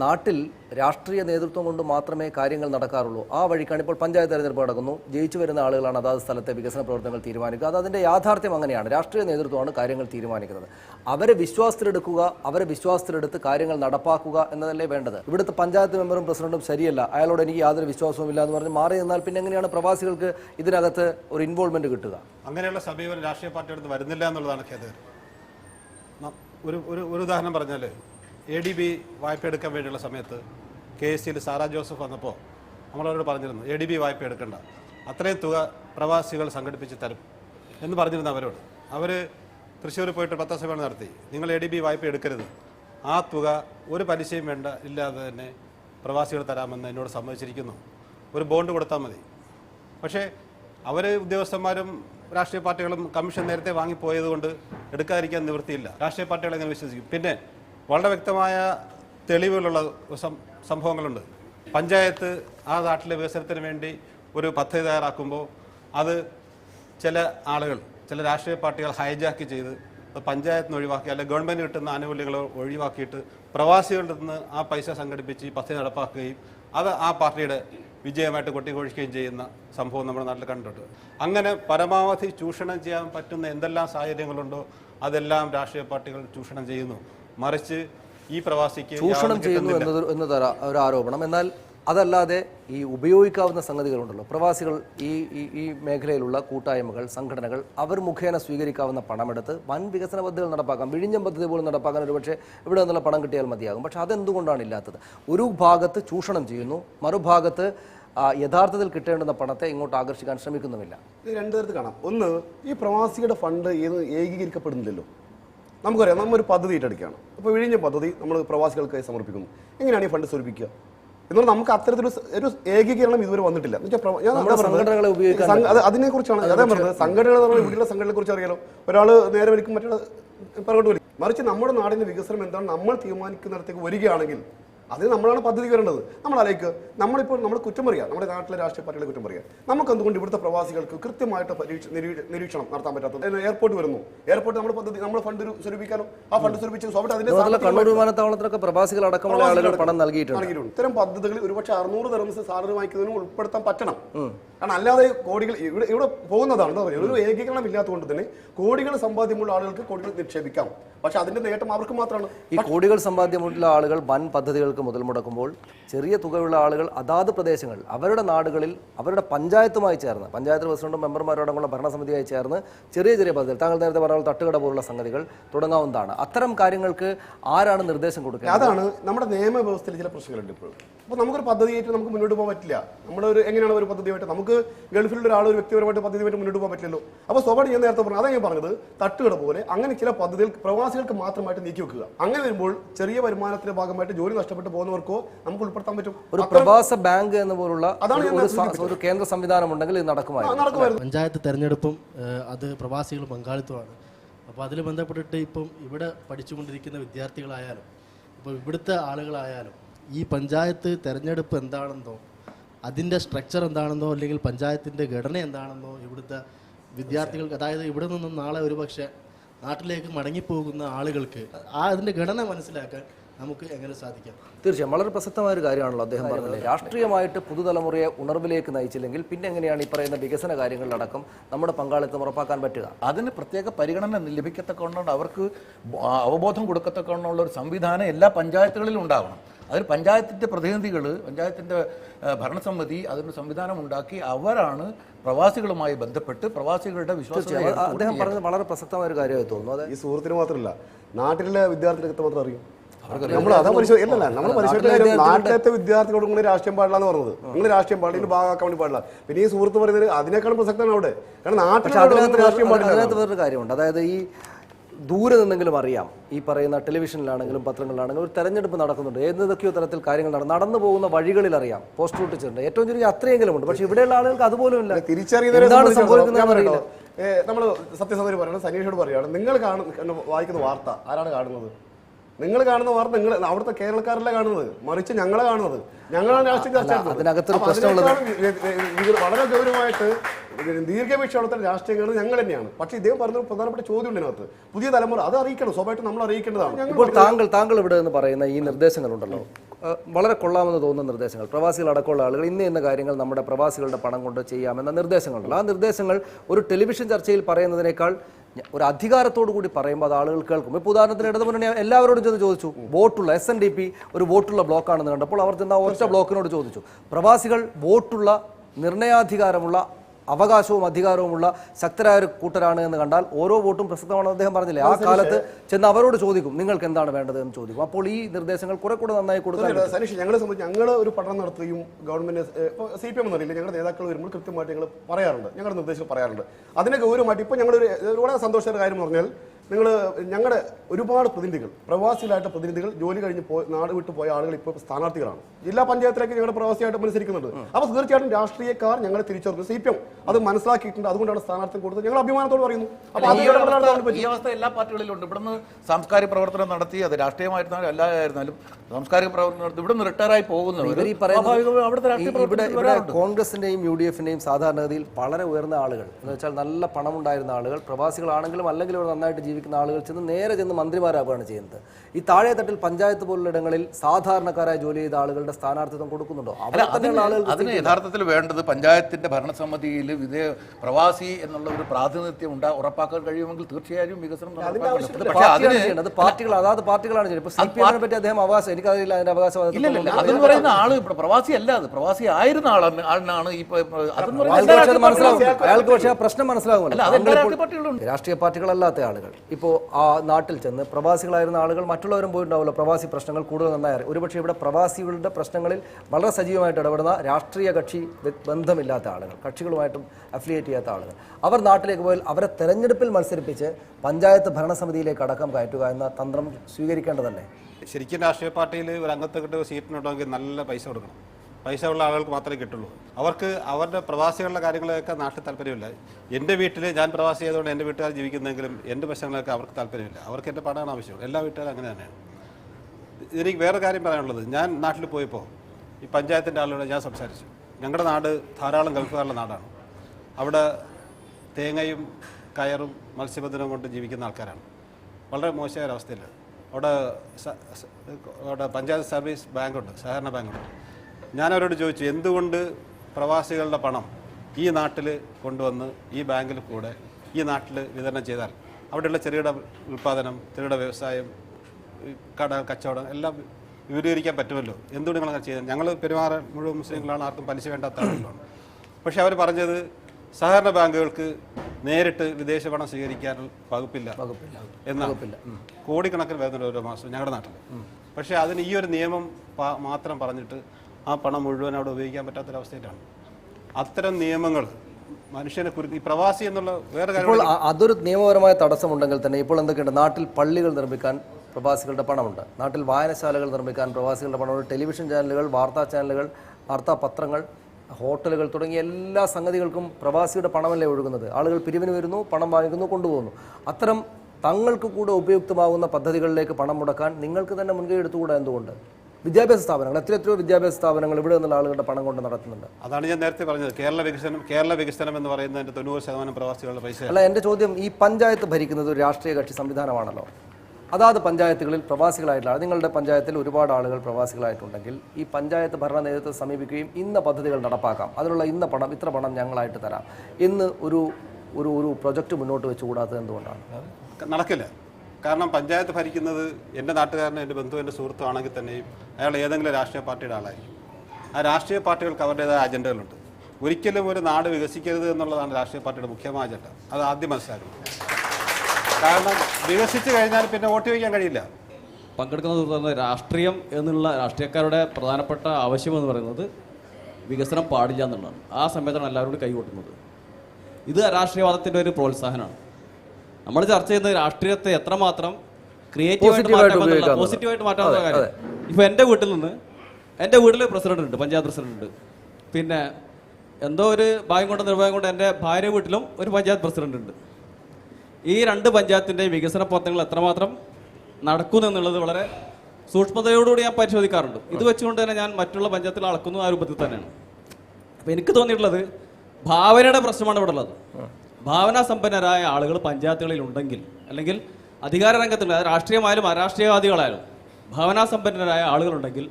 നാട്ടിൽ രാഷ്ട്രീയ നേതൃത്വം കൊണ്ട് മാത്രമേ കാര്യങ്ങൾ നടക്കാറുള്ളൂ. ആ വഴിക്കാണ് ഇപ്പോൾ പഞ്ചായത്ത് തെരഞ്ഞെടുപ്പ് നടക്കുന്നു. ജയിച്ചു വരുന്ന ആളുകളാണ് അതാത് സ്ഥലത്തെ വികസന പ്രവർത്തനങ്ങൾ തീരുമാനിക്കുക. അത് അതിന്റെ യാഥാർത്ഥ്യം അങ്ങനെയാണ്. രാഷ്ട്രീയ നേതൃത്വമാണ് കാര്യങ്ങൾ തീരുമാനിക്കുന്നത്. അവരെ വിശ്വാസത്തിലെടുക്കുക അവരെ വിശ്വാസത്തിലെടുത്ത് കാര്യങ്ങൾ നടപ്പാക്കുക എന്നതല്ലേ വേണ്ടത്. ഇവിടുത്തെ പഞ്ചായത്ത് മെമ്പറും പ്രസിഡന്റും ശരിയല്ല. അയാളോട് എനിക്ക് യാതൊരു വിശ്വാസവും ഇല്ല എന്ന് പറഞ്ഞ് മാറി നിന്നാൽ പിന്നെ എങ്ങനെയാണ് പ്രവാസികൾക്ക് ഇതിനകത്ത് ഒരു ഇൻവോൾവ്മെന്റ് കിട്ടുക? അങ്ങനെയുള്ള സമീപനം രാഷ്ട്രീയ പാർട്ടിയുടെ വരുന്നില്ല എന്നുള്ളതാണ് ഒരു ഒരു ഉദാഹരണം പറഞ്ഞാൽ എ ഡി ബി വായ്പ എടുക്കാൻ വേണ്ടിയുള്ള സമയത്ത് കെ എസ് സിയിൽ സാറാ ജോസഫ് വന്നപ്പോൾ നമ്മളവരോട് പറഞ്ഞിരുന്നു എ ഡി ബി വായ്പ എടുക്കേണ്ട. അത്രയും തുക പ്രവാസികൾ സംഘടിപ്പിച്ച് തരും എന്ന് പറഞ്ഞിരുന്നു അവരോട്. അവർ തൃശ്ശൂർ പോയിട്ട് പത്രസമ്മേളനം നടത്തി. നിങ്ങൾ എ ഡി ബി വായ്പ എടുക്കരുത്. ആ തുക ഒരു പലിശയും വേണ്ട ഇല്ലാതെ തന്നെ പ്രവാസികൾ തരാമെന്ന് എന്നോട് സമ്മതിച്ചിരിക്കുന്നു. ഒരു ബോണ്ട് കൊടുത്താൽ മതി. പക്ഷേ അവർ ഉദ്യോഗസ്ഥന്മാരും രാഷ്ട്രീയ പാർട്ടികളും കമ്മീഷൻ നേരത്തെ വാങ്ങിപ്പോയത് കൊണ്ട് എടുക്കാതിരിക്കാൻ നിവൃത്തിയില്ല. രാഷ്ട്രീയ പാർട്ടികൾ എങ്ങനെ വിശ്വസിക്കും. പിന്നെ വളരെ വ്യക്തമായ തെളിവുകളുള്ള സംഭവങ്ങളുണ്ട്. പഞ്ചായത്ത് ആ നാട്ടിലെ വികസനത്തിന് വേണ്ടി ഒരു പദ്ധതി തയ്യാറാക്കുമ്പോൾ അത് ചില ആളുകൾ ചില രാഷ്ട്രീയ പാർട്ടികൾ ഹൈജാക്ക് ചെയ്ത് പഞ്ചായത്തിന് ഒഴിവാക്കി അല്ലെങ്കിൽ ഗവൺമെന്റ് കിട്ടുന്ന ആനുകൂല്യങ്ങൾ ഒഴിവാക്കിയിട്ട് പ്രവാസികളുടെ നിന്ന് ആ പൈസ സംഘടിപ്പിച്ച് ഈ പദ്ധതി നടപ്പാക്കുകയും അത് ആ പാർട്ടിയുടെ വിജയമായിട്ട് കൊട്ടിക്കൊഴിക്കുകയും ചെയ്യുന്ന സംഭവം നമ്മുടെ നാട്ടിൽ കണ്ടിട്ടുണ്ട്. അങ്ങനെ പരമാവധി ചൂഷണം ചെയ്യാൻ പറ്റുന്ന എന്തെല്ലാം സാഹചര്യങ്ങളുണ്ടോ അതെല്ലാം രാഷ്ട്രീയ പാർട്ടികൾ ചൂഷണം ചെയ്യുന്നു. മറിച്ച് ഈ പ്രവാസിക്ക് ചൂഷണം ചെയ്യുന്നു. എന്നത് എന്നത് ഒരു- ആരോപണം. എന്നാൽ അതല്ലാതെ ഈ ഉപയോഗിക്കാവുന്ന സംഗതികളുണ്ടല്ലോ. പ്രവാസികൾ ഈ ഈ ഈ മേഖലയിലുള്ള കൂട്ടായ്മകൾ സംഘടനകൾ അവർ മുഖേന സ്വീകരിക്കാവുന്ന പണമെടുത്ത് വൻ വികസന പദ്ധതികൾ നടപ്പാക്കാം. വിഴിഞ്ഞം പദ്ധതി പോലും നടപ്പാക്കാൻ ഒരു പക്ഷേ ഇവിടെ നിന്നുള്ള പണം കിട്ടിയാൽ മതിയാകും. പക്ഷെ അതെന്തുകൊണ്ടാണ് ഇല്ലാത്തത്? ഒരു ഭാഗത്ത് ചൂഷണം ചെയ്യുന്നു മറുഭാഗത്ത് യഥാർത്ഥത്തിൽ കിട്ടേണ്ടുന്ന പണത്തെ ഇങ്ങോട്ട് ആകർഷിക്കാൻ ശ്രമിക്കുന്നുമില്ല. ഇത് രണ്ട് തരത്തിൽ കാണാം. ഒന്ന് ഈ പ്രവാസിയുടെ ഫണ്ട് ഏത് ഏകീകരിക്കപ്പെടുന്നില്ലല്ലോ. നമുക്കറിയാം നമ്മൊരു ഒരു പദ്ധതി ഏറ്റെടുക്കുകയാണ്. അപ്പോൾ വിഴിഞ്ഞ പദ്ധതി നമ്മൾ പ്രവാസികൾക്കായി സമർപ്പിക്കുന്നു. എങ്ങനെയാണ് ഈ ഫണ്ട് സ്വരൂപിക്കുക? എന്നാൽ നമുക്ക് അത്തരത്തിലൊരു ഒരു ഏകീകരണം ഇതുവരെ വന്നിട്ടില്ല. സംഘടനകളെ ഉപയോഗിക്കാൻ അതിനെക്കുറിച്ചാണ് അത് അതിനെ കുറിച്ചാണ് അതാ പറഞ്ഞത്. സംഘടനകൾ ഇവിടെയുള്ള സംഘടനകളെ കുറിച്ച് അറിയാലോ. ഒരാൾ നേരെ വലിക്കും മറ്റുള്ള പറഞ്ഞു വലിക്കും മറിച്ച് നമ്മുടെ നാടിന്റെ വികസനം എന്താണ്? നമ്മൾ തീരുമാനിക്കുന്നിടത്തേക്ക് വരികയാണെങ്കിൽ അതിന് നമ്മളാണ് പദ്ധതി വരേണ്ടത് നമ്മൾ ആലോചിക്കുക നമ്മളിപ്പോൾ നമ്മൾ കുറ്റം പറയുക നമ്മുടെ നാട്ടിലെ രാഷ്ട്രീയ പാർട്ടികളെ കുറ്റം പറയുക നമുക്ക് എന്തുകൊണ്ട് ഇവിടുത്തെ പ്രവാസികൾക്ക് കൃത്യമായിട്ട് പരീക്ഷ നിരീക്ഷണം നടത്താൻ പറ്റാത്തത്? എയർപോർട്ട് വരുന്നു. എയർപോർട്ട് നമ്മൾ പദ്ധതി നമ്മൾ ഫണ്ട് സ്വരൂപിക്കാനോ ആ ഫണ്ട് സ്വരൂപിച്ച് അതിന്റെ അതുപോലെ കണ്ണൂർ വിമാനത്താവളത്തിലൊക്കെ പ്രവാസികൾ അടക്കമുള്ള ആളുകൾ പണം നൽകിയിട്ടുണ്ട്. ഇത്തരം പദ്ധതികൾ ഒരുപക്ഷെ അറുന്നൂറ് തെറംസ് സാലറി വാങ്ങിക്കുന്നതിനും ഉൾപ്പെടുത്താൻ പറ്റണം. കാരണം അല്ലാതെ കോടികൾ ഇവിടെ ഇവിടെ പോകുന്നതാണ് എന്താ പറയുക? ഒരു ഏകീകരണം ഇല്ലാത്തതുകൊണ്ട് തന്നെ കോടികൾ സമ്പാദ്യമുള്ള ആളുകൾക്ക് കോടികൾ നിക്ഷേപിക്കാം. പക്ഷെ അതിന്റെ നേട്ടം അവർക്ക് മാത്രമാണ്. ഈ കോടികൾ സമ്പാദ്യമുള്ള ആളുകൾ വൻ പദ്ധതികൾക്ക് മുതൽ മുടക്കുമ്പോൾ ചെറിയ തുകയുള്ള ആളുകൾ അതാത് പ്രദേശങ്ങൾ അവരുടെ നാടുകളിൽ അവരുടെ പഞ്ചായത്തുമായി ചേർന്ന് പഞ്ചായത്ത് പ്രസിഡന്റും മെമ്പർമാരോടൊപ്പമുള്ള ഭരണസമിതിയായി ചേർന്ന് ചെറിയ ചെറിയ പദ്ധതികൾ താങ്കൾ നേരത്തെ പറഞ്ഞ തട്ടുകട പോലുള്ള സംഗതികൾ തുടങ്ങാവുന്നതാണ്. അത്തരം കാര്യങ്ങൾക്ക് ആരാണ് നിർദ്ദേശം കൊടുക്കുന്നത് അതാണ് നമ്മുടെ നിയമവ്യവസ്ഥയിൽ ചില പ്രശ്നങ്ങളുണ്ട് ഇപ്പോഴും. അപ്പോൾ നമുക്കൊരു പദ്ധതിയായിട്ട് നമുക്ക് മുന്നോട്ട് പോകാൻ പറ്റില്ല. നമ്മുടെ ഒരു എങ്ങനെയാണ് ഒരു പദ്ധതിയായിട്ട്? നമുക്ക് ഗൾഫിലുള്ള ഒരാൾ ഒരു വ്യക്തിപരമായിട്ട് പദ്ധതിയായിട്ട് മുന്നോട്ട് പോകാൻ പറ്റില്ലല്ലോ. അപ്പോൾ സ്വാഭാവികം ഞാൻ നേരത്തെ പറഞ്ഞു അതാണ് ഞാൻ പറഞ്ഞത് തട്ടുകട പോലെ അങ്ങനെ ചില പദ്ധതികൾ പ്രവാസികൾക്ക് മാത്രമായിട്ട് നീക്കി വെക്കുക. അങ്ങനെ വരുമ്പോൾ ചെറിയ വരുമാനത്തിന്റെ ഭാഗമായിട്ട് ജോലി നഷ്ടപ്പെട്ട് പോകുന്നവർക്കോ നമുക്ക് ഉൾപ്പെടുത്താൻ പറ്റും. ഒരു പ്രവാസ ബാങ്ക് എന്ന പോലുള്ള അതാണ് ഒരു- കേന്ദ്ര സംവിധാനം ഉണ്ടെങ്കിൽ ഇത് നടക്കുമായിരുന്നു. പഞ്ചായത്ത് തെരഞ്ഞെടുപ്പും അത് പ്രവാസികൾ പങ്കാളിത്തമാണ് അപ്പോൾ അതിൽ ബന്ധപ്പെട്ടിട്ട് ഇപ്പം ഇവിടെ പഠിച്ചുകൊണ്ടിരിക്കുന്ന വിദ്യാർത്ഥികളായാലും ഇപ്പോൾ ഇവിടുത്തെ ആളുകളായാലും ഈ പഞ്ചായത്ത് തിരഞ്ഞെടുപ്പ് എന്താണെന്നോ അതിന്റെ സ്ട്രക്ചർ എന്താണെന്നോ അല്ലെങ്കിൽ പഞ്ചായത്തിന്റെ ഘടന എന്താണെന്നോ ഇവിടുത്തെ വിദ്യാർത്ഥികൾക്ക് അതായത് ഇവിടെ നിന്നും നാളെ ഒരുപക്ഷെ നാട്ടിലേക്ക് മടങ്ങിപ്പോകുന്ന ആളുകൾക്ക് ആ അതിന്റെ ഘടന മനസ്സിലാക്കാൻ നമുക്ക് എങ്ങനെ സാധിക്കാം? തീർച്ചയായും. വളരെ പ്രസക്തമായ ഒരു കാര്യമാണല്ലോ അദ്ദേഹം പറഞ്ഞത്. രാഷ്ട്രീയമായിട്ട് പുതുതലമുറയെ ഉണർവിലേക്ക് നയിച്ചില്ലെങ്കിൽ പിന്നെ എങ്ങനെയാണ് ഈ പറയുന്ന വികസന കാര്യങ്ങളിലടക്കം നമ്മുടെ പങ്കാളിത്തം ഉറപ്പാക്കാൻ പറ്റുക? അതിന് പ്രത്യേക പരിഗണന ലഭിക്കത്തക്കൊണ്ടുകൊണ്ട് അവർക്ക് അവബോധം കൊടുക്കത്തക്കൊണ്ടുള്ള ഒരു സംവിധാനം എല്ലാ പഞ്ചായത്തുകളിലും ഉണ്ടാവണം. അതിൽ പഞ്ചായത്തിന്റെ പ്രതിനിധികൾ പഞ്ചായത്തിന്റെ ഭരണസമിതി അതിന് സംവിധാനം ഉണ്ടാക്കി അവരാണ് പ്രവാസികളുമായി ബന്ധപ്പെട്ട് പ്രവാസികളുടെ വിശ്വാസം അദ്ദേഹം പറഞ്ഞത് വളരെ പ്രസക്തമായ ഒരു കാര്യമായി തോന്നുന്നു. അതായത് ഈ സുഹൃത്തിന് മാത്രമല്ല നാട്ടിലെ വിദ്യാർത്ഥികൾക്ക് മാത്രം അറിയും? നമ്മൾ അതാ നമ്മൾ പരിശോധിക്കുന്ന നാട്ടിലത്തെ വിദ്യാർത്ഥികളോട് നിങ്ങൾ രാഷ്ട്രീയം പാടില്ല എന്ന് പറഞ്ഞത്. നിങ്ങൾ രാഷ്ട്രീയം പാടില്ല ഇതിന് ഭാഗമാക്കാൻ വേണ്ടി പാടില്ല. പിന്നെ ഈ സുഹൃത്ത് പറയുന്നത് അതിനേക്കാളും പ്രസക്തമാണ് അവിടെ. കാരണം നാട്ടിലെ രാഷ്ട്രീയം പാടില്ല. അതിനകത്ത് വേറൊരു കാര്യമുണ്ട്. അതായത് ഈ ദൂരെ നിന്നെങ്കിലും അറിയാം. ഈ പറയുന്ന ടെലിവിഷനിലാണെങ്കിലും പത്രങ്ങളിലാണെങ്കിലും ഒരു തെരഞ്ഞെടുപ്പ് നടക്കുന്നുണ്ട്. ഏതൊക്കെയോ തരത്തിൽ കാര്യങ്ങൾ നടന്നു നടന്നു പോകുന്ന വഴികളിൽ അറിയാം. പോസ്റ്റ് ഒട്ടിച്ചിട്ടുണ്ട്. ഏറ്റവും ചെറിയ അത്രയെങ്കിലും ഉണ്ട്. പക്ഷെ ഇവിടെയുള്ള ആളുകൾക്ക് അതുപോലും ഇല്ല തിരിച്ചറിയുന്ന എന്താണ് സംഭവിക്കുന്നത് നമ്മൾ സത്യസന്ധി പറയുന്നത് സനീഷോട് പറയുകയാണ്. നിങ്ങൾ കാണുന്ന വായിക്കുന്ന വാർത്ത ആരാണ് കാണുന്നത്? നിങ്ങൾ കാണുന്ന വാർത്ത നിങ്ങൾ അവിടുത്തെ കേരളക്കാരല്ല കാണുന്നത്? മറിച്ച് ഞങ്ങളെ കാണുന്നത്. ഞങ്ങളാണ് രാഷ്ട്രീയ ചർച്ച വളരെ ഗൗരവമായിട്ട് ദീർഘവീക്ഷണത്തിൽ രാഷ്ട്രീയം കാണുന്നത് ഞങ്ങൾ തന്നെയാണ്. പക്ഷേ ഇദ്ദേഹം പറഞ്ഞ പ്രധാനപ്പെട്ട ചോദ്യം ഉണ്ട് അതിനകത്ത് പുതിയ തലമുറ അത് അറിയിക്കണം സ്വാഭാവികമായിട്ട് നമ്മൾ അറിയിക്കേണ്ടതാണ്. ഇപ്പോൾ താങ്കൾ താങ്കൾ ഇവിടെ എന്ന് പറയുന്ന ഈ നിർദ്ദേശങ്ങളുണ്ടല്ലോ. വളരെ കൊള്ളാമെന്ന് തോന്നുന്ന നിർദ്ദേശങ്ങൾ. പ്രവാസികളടക്കമുള്ള ആളുകൾ ഇന്ന ഇന്ന കാര്യങ്ങൾ നമ്മുടെ പ്രവാസികളുടെ പണം കൊണ്ട് ചെയ്യാമെന്ന നിർദ്ദേശങ്ങളുണ്ട് ആ നിർദ്ദേശങ്ങൾ ഒരു ടെലിവിഷൻ ചർച്ചയിൽ പറയുന്നതിനേക്കാൾ ഒരു അധികാരത്തോടു കൂടി പറയുമ്പോൾ അത് ആളുകൾ കേൾക്കും. ഇപ്പോൾ ഉദാഹരണത്തിന് ഇടതുമുന്നണി എല്ലാവരോടും ചെന്ന് ചോദിച്ചു വോട്ടുള്ള എസ് എൻ ഡി പി ഒരു വോട്ടുള്ള ബ്ലോക്കാണെന്ന് കണ്ടപ്പോൾ അവർ ചെന്ന ഒറ്റ ബ്ലോക്കിനോട് ചോദിച്ചു. പ്രവാസികൾ വോട്ടുള്ള നിർണയാധികാരമുള്ള അവകാശവും അധികാരവുമുള്ള ശക്തരായ ഒരു കൂട്ടരാണ് എന്ന് കണ്ടാൽ ഓരോ വോട്ടും പ്രസക്തമാണെന്ന് അദ്ദേഹം പറഞ്ഞില്ലേ? ആ കാലത്ത് ചെന്ന് അവരോട് ചോദിക്കും നിങ്ങൾക്ക് എന്താണ് വേണ്ടത്? എന്ന് ചോദിക്കും. അപ്പോൾ ഈ നിർദ്ദേശങ്ങൾ കുറെ കൂടെ നന്നായി കൊടുക്കാൻ. സനീഷ് ഞങ്ങളെ സംബന്ധിച്ച് ഞങ്ങൾ ഒരു പഠനം നടത്തുകയും ഗവൺമെന്റ് സി പി എം എന്നറിയില്ല ഞങ്ങളുടെ നേതാക്കൾ വരുമ്പോൾ കൃത്യമായിട്ട് ഞങ്ങൾ പറയാറുണ്ട്. ഞങ്ങളുടെ നിർദ്ദേശങ്ങൾ പറയാറുണ്ട്. അതിനെ ഗൗരവമായിട്ട് ഇപ്പോൾ ഞങ്ങളൊരു വളരെ സന്തോഷകര കാര്യം പറഞ്ഞാൽ നിങ്ങൾ ഞങ്ങളുടെ ഒരുപാട് പ്രതിനിധികൾ പ്രവാസികളായിട്ട് പ്രതിനിധികൾ ജോലി കഴിഞ്ഞ് പോയി നാട് വിട്ടു പോയ ആളുകൾ ഇപ്പോൾ സ്ഥാനാർത്ഥികളാണ്. ജില്ലാ പഞ്ചായത്തിലേക്ക് ഞങ്ങളുടെ പ്രവാസിയായിട്ട് മത്സരിക്കുന്നുണ്ട്. അപ്പോൾ തീർച്ചയായിട്ടും രാഷ്ട്രീയക്കാർ ഞങ്ങളെ തിരിച്ചറിഞ്ഞു. സി പി എം അത് മനസ്സിലാക്കിയിട്ടുണ്ട്. അതുകൊണ്ടാണ് സ്ഥാനാർത്ഥി കൊടുത്തത്. ഞങ്ങൾ അഭിമാനത്തോട് പറയുന്നു. അപ്പോൾ ഈ അവസ്ഥ- എല്ലാ പാർട്ടികളിലും ഉണ്ട് ഇവിടുന്ന് സാംസ്കാരിക പ്രവർത്തനം നടത്തി അത് രാഷ്ട്രീയമായിരുന്നാലും അല്ലായിരുന്നാലും സാംസ്കാരിക പ്രവർത്തനം നടത്തി ഇവിടുന്ന് റിട്ടയറായി പോകുന്നവർ. കോൺഗ്രസിന്റെയും യു ഡി എഫിന്റെയും സാധാരണഗതിയിൽ വളരെ ഉയർന്ന ആളുകൾ. എന്ന് വെച്ചാൽ നല്ല പണമുണ്ടായിരുന്ന ആളുകൾ പ്രവാസികളാണെങ്കിലും അല്ലെങ്കിൽ ഇവിടെ നന്നായിട്ട് ജീവിക്കുന്ന ആളുകൾ ചെന്ന് നേരെ ചെന്ന് മന്ത്രിമാരാകുകയാണ് ചെയ്യുന്നത്. ഈ താഴെ തട്ടിൽ പഞ്ചായത്ത് പോലുള്ള ഇടങ്ങളിൽ സാധാരണക്കാരായ ജോലി ചെയ്ത ആളുകളുടെ സ്ഥാനാർത്ഥിത്വം കൊടുക്കുന്നുണ്ടോ? അവിടെ അതിന് തന്നെയുള്ള ആളുകൾ അതിന് യഥാർത്ഥത്തിൽ വേണ്ടത് പഞ്ചായത്തിന്റെ ഭരണസമിതിയിൽ വിധേ പ്രവാസി എന്നുള്ള ഒരു പ്രാതിനിധ്യം ഉണ്ടാ ഉറപ്പാക്കാൻ കഴിയുമെങ്കിൽ തീർച്ചയായും വികസനം. ഇത് അത് പാർട്ടികൾ അതാത് പാർട്ടികളാണ് ചെയ്യുന്നത് ഇപ്പൊ സി പി എമ്മിനെ പറ്റി അദ്ദേഹം അവകാശം എനിക്കറിയില്ല അതിന്റെ അവകാശം അതെന്ന് പറയുന്ന ആൾ പ്രവാസി അല്ല അത്. പ്രവാസി ആയിരുന്ന ആളാണ് ആളിനാണ് ഈ മനസ്സിലാവും അയാൾക്ക് പക്ഷേ ആ പ്രശ്നം മനസ്സിലാകുമല്ലോ. രാഷ്ട്രീയ പാർട്ടികളല്ലാത്ത ആളുകൾ. ഇപ്പോൾ ആ നാട്ടിൽ ചെന്ന് പ്രവാസികളായിരുന്ന ആളുകൾ മറ്റുള്ളവരും പോയിട്ടുണ്ടാവുമല്ലോ. പ്രവാസി പ്രശ്നങ്ങൾ കൂടുതൽ നന്നായി ഒരുപക്ഷെ ഇവിടെ പ്രവാസികളുടെ പ്രശ്നങ്ങളിൽ വളരെ സജീവമായിട്ട് ഇടപെടുന്ന രാഷ്ട്രീയ കക്ഷി ബന്ധമില്ലാത്ത ആളുകൾ കക്ഷികളുമായിട്ടും അഫിലിയേറ്റ് ചെയ്യാത്ത ആളുകൾ. അവർ നാട്ടിലേക്ക് പോയാൽ അവരെ തെരഞ്ഞെടുപ്പിൽ മത്സരിപ്പിച്ച് പഞ്ചായത്ത് ഭരണസമിതിയിലേക്ക് അടക്കം കയറ്റുക എന്ന തന്ത്രം സ്വീകരിക്കേണ്ടതല്ലേ? ശരിക്കും രാഷ്ട്രീയ പാർട്ടിയിൽ ഒരു അംഗത്തെ കിട്ടുക സീറ്റിനുണ്ടെങ്കിൽ നല്ല പൈസ കൊടുക്കണം. പൈസ ഉള്ള ആളുകൾക്ക് മാത്രമേ കിട്ടുള്ളൂ. അവർക്ക് അവരുടെ പ്രവാസികളുടെ കാര്യങ്ങളൊക്കെ നാട്ടിൽ താല്പര്യമില്ല. എന്റെ വീട്ടിൽ ഞാൻ പ്രവാസി ആയതുകൊണ്ട് എന്റെ വീട്ടുകാർ ജീവിക്കുന്നെങ്കിലും എന്റെ പ്രശ്നങ്ങളൊക്കെ അവർക്ക് താല്പര്യമില്ല. അവർക്ക് എന്റെ പണമാണ് ആവശ്യം. എല്ലാ വീട്ടുകാരും അങ്ങനെ തന്നെയാണ് എനിക്ക് വേറെ കാര്യം പറയാനുള്ളത്. ഞാൻ നാട്ടിൽ പോയപ്പോൾ ഈ പഞ്ചായത്തിന്റെ ആളുകളോട് ഞാൻ സംസാരിച്ചു. ഞങ്ങളുടെ നാട് ധാരാളം ഗൾഫുകാരുടെ നാടാണ്. അവിടെ തേങ്ങയും കയറും മത്സ്യബന്ധനവും കൊണ്ട് ജീവിക്കുന്ന ആൾക്കാരാണ്. വളരെ മോശമായ ഒരവസ്ഥയിൽ അവിടെ അവിടെ പഞ്ചായത്ത് സർവീസ് ബാങ്കുണ്ട് സഹകരണ ബാങ്കുണ്ട്. ഞാൻ അവരോട് ചോദിച്ചു എന്തുകൊണ്ട് പ്രവാസികളുടെ പണം ഈ നാട്ടിൽ കൊണ്ടുവന്ന് ഈ ബാങ്കിൽ കൂടെ ഈ നാട്ടിൽ വിതരണം ചെയ്താൽ? അവിടെയുള്ള ചെറുകിട ഉൽപ്പാദനം ചെറുകിട വ്യവസായം കട കച്ചവടം എല്ലാം വിപുലീകരിക്കാൻ പറ്റുമല്ലോ. എന്തുകൊണ്ട് നിങ്ങൾ അങ്ങനെ ചെയ്തത് ഞങ്ങൾ പെരുമാറ മുഴുവൻ മുസ്ലിങ്ങളാണ് ആർക്കും പലിശ വേണ്ടാത്ത ആളുകളാണ് പക്ഷെ അവർ പറഞ്ഞത് സഹകരണ ബാങ്കുകൾക്ക് നേരിട്ട് വിദേശ പണം സ്വീകരിക്കാൻ വകുപ്പില്ല. വകുപ്പില്ല എന്നാണ്. കോടിക്കണക്കിന് വരുന്നുണ്ട് ഓരോ മാസം ഞങ്ങളുടെ നാട്ടിൽ പക്ഷേ അതിന് ഈ ഒരു നിയമം മാത്രം പറഞ്ഞിട്ട് ആ പണം മുഴുവൻ അവിടെ ഉപയോഗിക്കാൻ പറ്റാത്തൊരവസ്ഥയിലാണ്. അത്തരം നിയമങ്ങൾ മനുഷ്യനെ കുറിച്ച് ഈ പ്രവാസി എന്നുള്ള വേറെ ഇപ്പോൾ കാര്യം അതൊരു നിയമപരമായ തടസ്സമുണ്ടെങ്കിൽ തന്നെ ഇപ്പോൾ എന്തൊക്കെയുണ്ട്? നാട്ടിൽ പള്ളികൾ നിർമ്മിക്കാൻ പ്രവാസികളുടെ പണമുണ്ട്. നാട്ടിൽ വായനശാലകൾ നിർമ്മിക്കാൻ പ്രവാസികളുടെ പണമുണ്ട്. ടെലിവിഷൻ ചാനലുകൾ വാർത്താ ചാനലുകൾ വാർത്താ പത്രങ്ങൾ ഹോട്ടലുകൾ തുടങ്ങിയ എല്ലാ സംഗതികൾക്കും പ്രവാസിയുടെ പണമല്ലേ ഒഴുകുന്നത്? ആളുകൾ പിരിവിന് വരുന്നു പണം വാങ്ങിക്കുന്നു കൊണ്ടുപോകുന്നു. അത്തരം തങ്ങൾക്ക് കൂടെ ഉപയുക്തമാകുന്ന പദ്ധതികളിലേക്ക് പണം മുടക്കാൻ നിങ്ങൾക്ക് തന്നെ മുൻകൈ എടുത്തുകൂടാ എന്തുകൊണ്ട്? വിദ്യാഭ്യാസ സ്ഥാപനങ്ങൾ എത്ര എത്രയോ വിദ്യാഭ്യാസ സ്ഥാപനങ്ങൾ ഇവിടെ നിന്നുള്ള ആളുകളുടെ പണം കൊണ്ട് നടത്തുന്നുണ്ട്. അതാണ് ഞാൻ നേരത്തെ പറഞ്ഞത്. കേരള വികസനം കേരള വികസനം എന്ന് പറയുന്നതിന്റെ തൊണ്ണൂറ് ശതമാനം പ്രവാസികളുടെ പൈസ. അല്ല എന്റെ ചോദ്യം ഈ പഞ്ചായത്ത് ഭരിക്കുന്നത് ഒരു രാഷ്ട്രീയ കക്ഷി സംവിധാനമാണല്ലോ? അതാത് പഞ്ചായത്തുകളിൽ പ്രവാസികളായിട്ടുള്ള നിങ്ങളുടെ പഞ്ചായത്തിൽ ഒരുപാട് ആളുകൾ പ്രവാസികളായിട്ടുണ്ടെങ്കിൽ ഈ പഞ്ചായത്ത് ഭരണ നേതൃത്വത്തെ സമീപിക്കുകയും ഇന്ന പദ്ധതികൾ നടപ്പാക്കാം. അതിനുള്ള ഇന്ന പണം ഇത്ര പണം ഞങ്ങളായിട്ട് തരാം. എന്ന് ഒരു ഒരു ഒരു പ്രൊജക്റ്റ് മുന്നോട്ട് വെച്ചുകൂടാത്തത് എന്തുകൊണ്ടാണ്? നടക്കില്ല. കാരണം പഞ്ചായത്ത് ഭരിക്കുന്നത് എന്റെ നാട്ടുകാരനും എന്റെ ബന്ധു എന്റെ സുഹൃത്തു ആണെങ്കിൽ തന്നെയും അയാൾ ഏതെങ്കിലും രാഷ്ട്രീയ പാർട്ടിയുടെ ആളായിരിക്കും. ആ രാഷ്ട്രീയ പാർട്ടികൾക്ക് അവരുടേതായ അജണ്ടകളുണ്ട്. ഒരിക്കലും ഒരു നാട് വികസിക്കരുത് എന്നുള്ളതാണ് രാഷ്ട്രീയ പാർട്ടിയുടെ മുഖ്യമായ അജണ്ട. അത് ആദ്യം മനസ്സിലാക്കണം. കാരണം വികസിച്ച് കഴിഞ്ഞാൽ പിന്നെ വോട്ട് ചോദിക്കാൻ കഴിയില്ല. പങ്കെടുക്കുന്ന രാഷ്ട്രീയം എന്നുള്ള രാഷ്ട്രീയക്കാരുടെ പ്രധാനപ്പെട്ട ആവശ്യം എന്ന് പറയുന്നത് വികസനം പാടില്ല എന്നുള്ളതാണ്. ആ സമയത്താണ് എല്ലാവരോടും കൈകൊട്ടുന്നത് ഇത് രാഷ്ട്രീയവാദത്തിന്റെ ഒരു പ്രോത്സാഹനമാണ്. നമ്മൾ ചർച്ച ചെയ്യുന്ന രാഷ്ട്രീയത്തെ എത്രമാത്രം ക്രിയേറ്റീവായിട്ട് മാറ്റാമെന്നുള്ള. പോസിറ്റീവായിട്ട് മാറ്റാമെന്നുള്ള കാര്യം. ഇപ്പൊ എന്റെ വീട്ടിൽ നിന്ന് എന്റെ വീട്ടിൽ പ്രസിഡന്റ് ഉണ്ട് പഞ്ചായത്ത് പ്രസിഡന്റ് ഉണ്ട്. പിന്നെ എന്തോ ഒരു ഭാഗ്യം കൊണ്ട് നിർഭാഗ്യം കൊണ്ട് എന്റെ ഭാര്യ വീട്ടിലും ഒരു പഞ്ചായത്ത് പ്രസിഡന്റ് ഉണ്ട്. ഈ രണ്ട് പഞ്ചായത്തിന്റെയും വികസന പ്രവർത്തനങ്ങൾ എത്രമാത്രം നടക്കുന്നു എന്നുള്ളത് വളരെ സൂക്ഷ്മതയോടുകൂടി ഞാൻ പരിശോധിക്കാറുണ്ട്. ഇത് വെച്ചുകൊണ്ട് തന്നെ ഞാൻ മറ്റുള്ള പഞ്ചായത്തിൽ അളക്കുന്നു ആ രൂപത്തിൽ തന്നെയാണ്. അപ്പോൾ എനിക്ക് തോന്നിയിട്ടുള്ളത് ഭാവനയുടെ പ്രശ്നമാണ് ഇവിടെ ഉള്ളത്. ഭാവനാ സമ്പന്നരായ ആളുകൾ പഞ്ചായത്തുകളിൽ ഉണ്ടെങ്കിൽ അല്ലെങ്കിൽ അധികാര രംഗത്തുള്ള രാഷ്ട്രീയമായാലും അരാഷ്ട്രീയവാദികളായാലും ഭാവനാ സമ്പന്നരായ ആളുകളുണ്ടെങ്കിൽ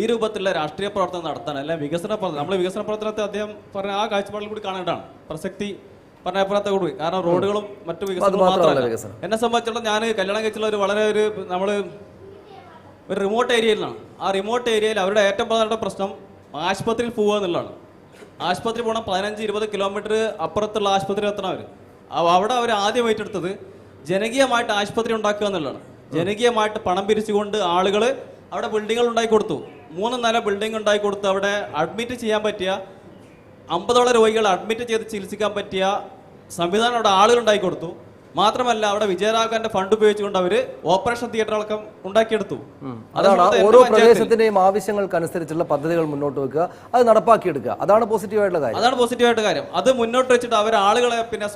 ഈ രൂപത്തിലുള്ള രാഷ്ട്രീയ പ്രവർത്തനം നടത്താൻ അല്ലെങ്കിൽ വികസന പ്രവർത്തനം നമ്മൾ വികസന പ്രവർത്തനത്തെ അദ്ദേഹം പറഞ്ഞ ആ കാഴ്ചപ്പാടിൽ കൂടി കാണേണ്ടതാണ്. പ്രസക്തി പറഞ്ഞ അപ്പുറത്തെ കൂടി കാരണം റോഡുകളും മറ്റു വികസനങ്ങളും മാത്രമല്ല. എന്നെ സംബന്ധിച്ചിടത്തോളം ഞാൻ കല്യാണം കഴിച്ചുള്ള ഒരു വളരെ ഒരു നമ്മൾ ഒരു റിമോട്ട് ഏരിയയിലാണ് ആ റിമോട്ട് ഏരിയയിൽ അവരുടെ ഏറ്റവും പ്രധാനപ്പെട്ട പ്രശ്നം ആശുപത്രിയിൽ പോവുക എന്നുള്ളതാണ്. ആശുപത്രി പോകണം പതിനഞ്ച് ഇരുപത് കിലോമീറ്റർ അപ്പുറത്തുള്ള ആശുപത്രി എത്തണം അവർ അവിടെ അവർ ആദ്യം ഏറ്റെടുത്തത് ജനകീയമായിട്ട് ആശുപത്രി ഉണ്ടാക്കുക എന്നുള്ളതാണ്. ജനകീയമായിട്ട് പണം പിരിച്ചുകൊണ്ട് ആളുകൾ അവിടെ ബിൽഡിങ്ങുകൾ ഉണ്ടാക്കി കൊടുത്തു. മൂന്ന് നില ബിൽഡിംഗ് ഉണ്ടാക്കി കൊടുത്ത് അവിടെ അഡ്മിറ്റ് ചെയ്യാൻ പറ്റിയ അമ്പതോളം രോഗികളെ അഡ്മിറ്റ് ചെയ്ത് ചികിത്സിക്കാൻ പറ്റിയ സംവിധാനം അവിടെ ആളുകൾ ഉണ്ടാക്കി കൊടുത്തു. മാത്രമല്ല അവിടെ വിജയരാഘവന്റെ ഫണ്ട് ഉപയോഗിച്ചുകൊണ്ട് അവർ ഓപ്പറേഷൻ തിയേറ്റർ അടക്കം ഉണ്ടാക്കിയെടുത്തു. അതാണ് ഓരോ പ്രദേശത്തിന്റെയും ആവശ്യങ്ങൾക്ക് അനുസരിച്ചുള്ള പദ്ധതികൾ മുന്നോട്ട് വെക്കുക. അത് നടപ്പാക്കിയെടുക്കുക. അതാണ് പോസിറ്റീവായിട്ടുള്ള കാര്യം. അതാണ് പോസിറ്റീവായിട്ട് കാര്യം. അത് മുന്നോട്ട് വെച്ചിട്ട് അവർ ആളുകളെ പിന്നെ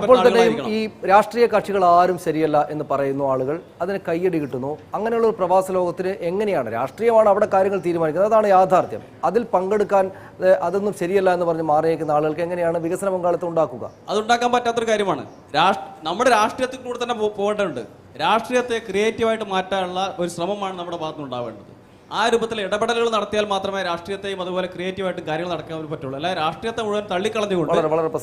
അപ്പോൾ തന്നെ ഈ രാഷ്ട്രീയ കക്ഷികൾ ആരും ശരിയല്ല എന്ന് പറയുന്ന ആളുകൾ അതിന് കയ്യടി കിട്ടുന്നു. അങ്ങനെയുള്ള ഒരു പ്രവാസ ലോകത്തിന് എങ്ങനെയാണ്? രാഷ്ട്രീയമാണ് അവിടെ കാര്യങ്ങൾ തീരുമാനിക്കുന്നത്. അതാണ് യാഥാർത്ഥ്യം. അതിൽ പങ്കെടുക്കാൻ അതൊന്നും ശരിയല്ല എന്ന് പറഞ്ഞ് മാറിയേക്കുന്ന ആളുകൾക്ക് എങ്ങനെയാണ് വികസന പങ്കാളിത്തം ഉണ്ടാക്കുക? അത് അതുണ്ടാക്കാൻ പറ്റാത്തൊരു കാര്യമാണ്. രാഷ്ട്ര നമ്മുടെ രാഷ്ട്രീയത്തിൽ കൂടെ തന്നെ പോകേണ്ടതുണ്ട്. രാഷ്ട്രീയത്തെ ക്രിയേറ്റീവായിട്ട് മാറ്റാനുള്ള ഒരു ശ്രമമാണ് നമ്മുടെ ഭാഗത്തുനിന്ന് ഉണ്ടാവേണ്ടത് ആ രൂപത്തിൽ ഇടപെടലുകൾ നടത്തിയാൽ മാത്രമേ രാഷ്ട്രീയത്തെയും അതുപോലെ ക്രിയേറ്റീവായിട്ട് കാര്യങ്ങൾ നടക്കാൻ പറ്റുള്ളൂ. അല്ലാതെ രാഷ്ട്രീയത്തെ മുഴുവൻ തള്ളിക്കളഞ്ഞുകൊണ്ട്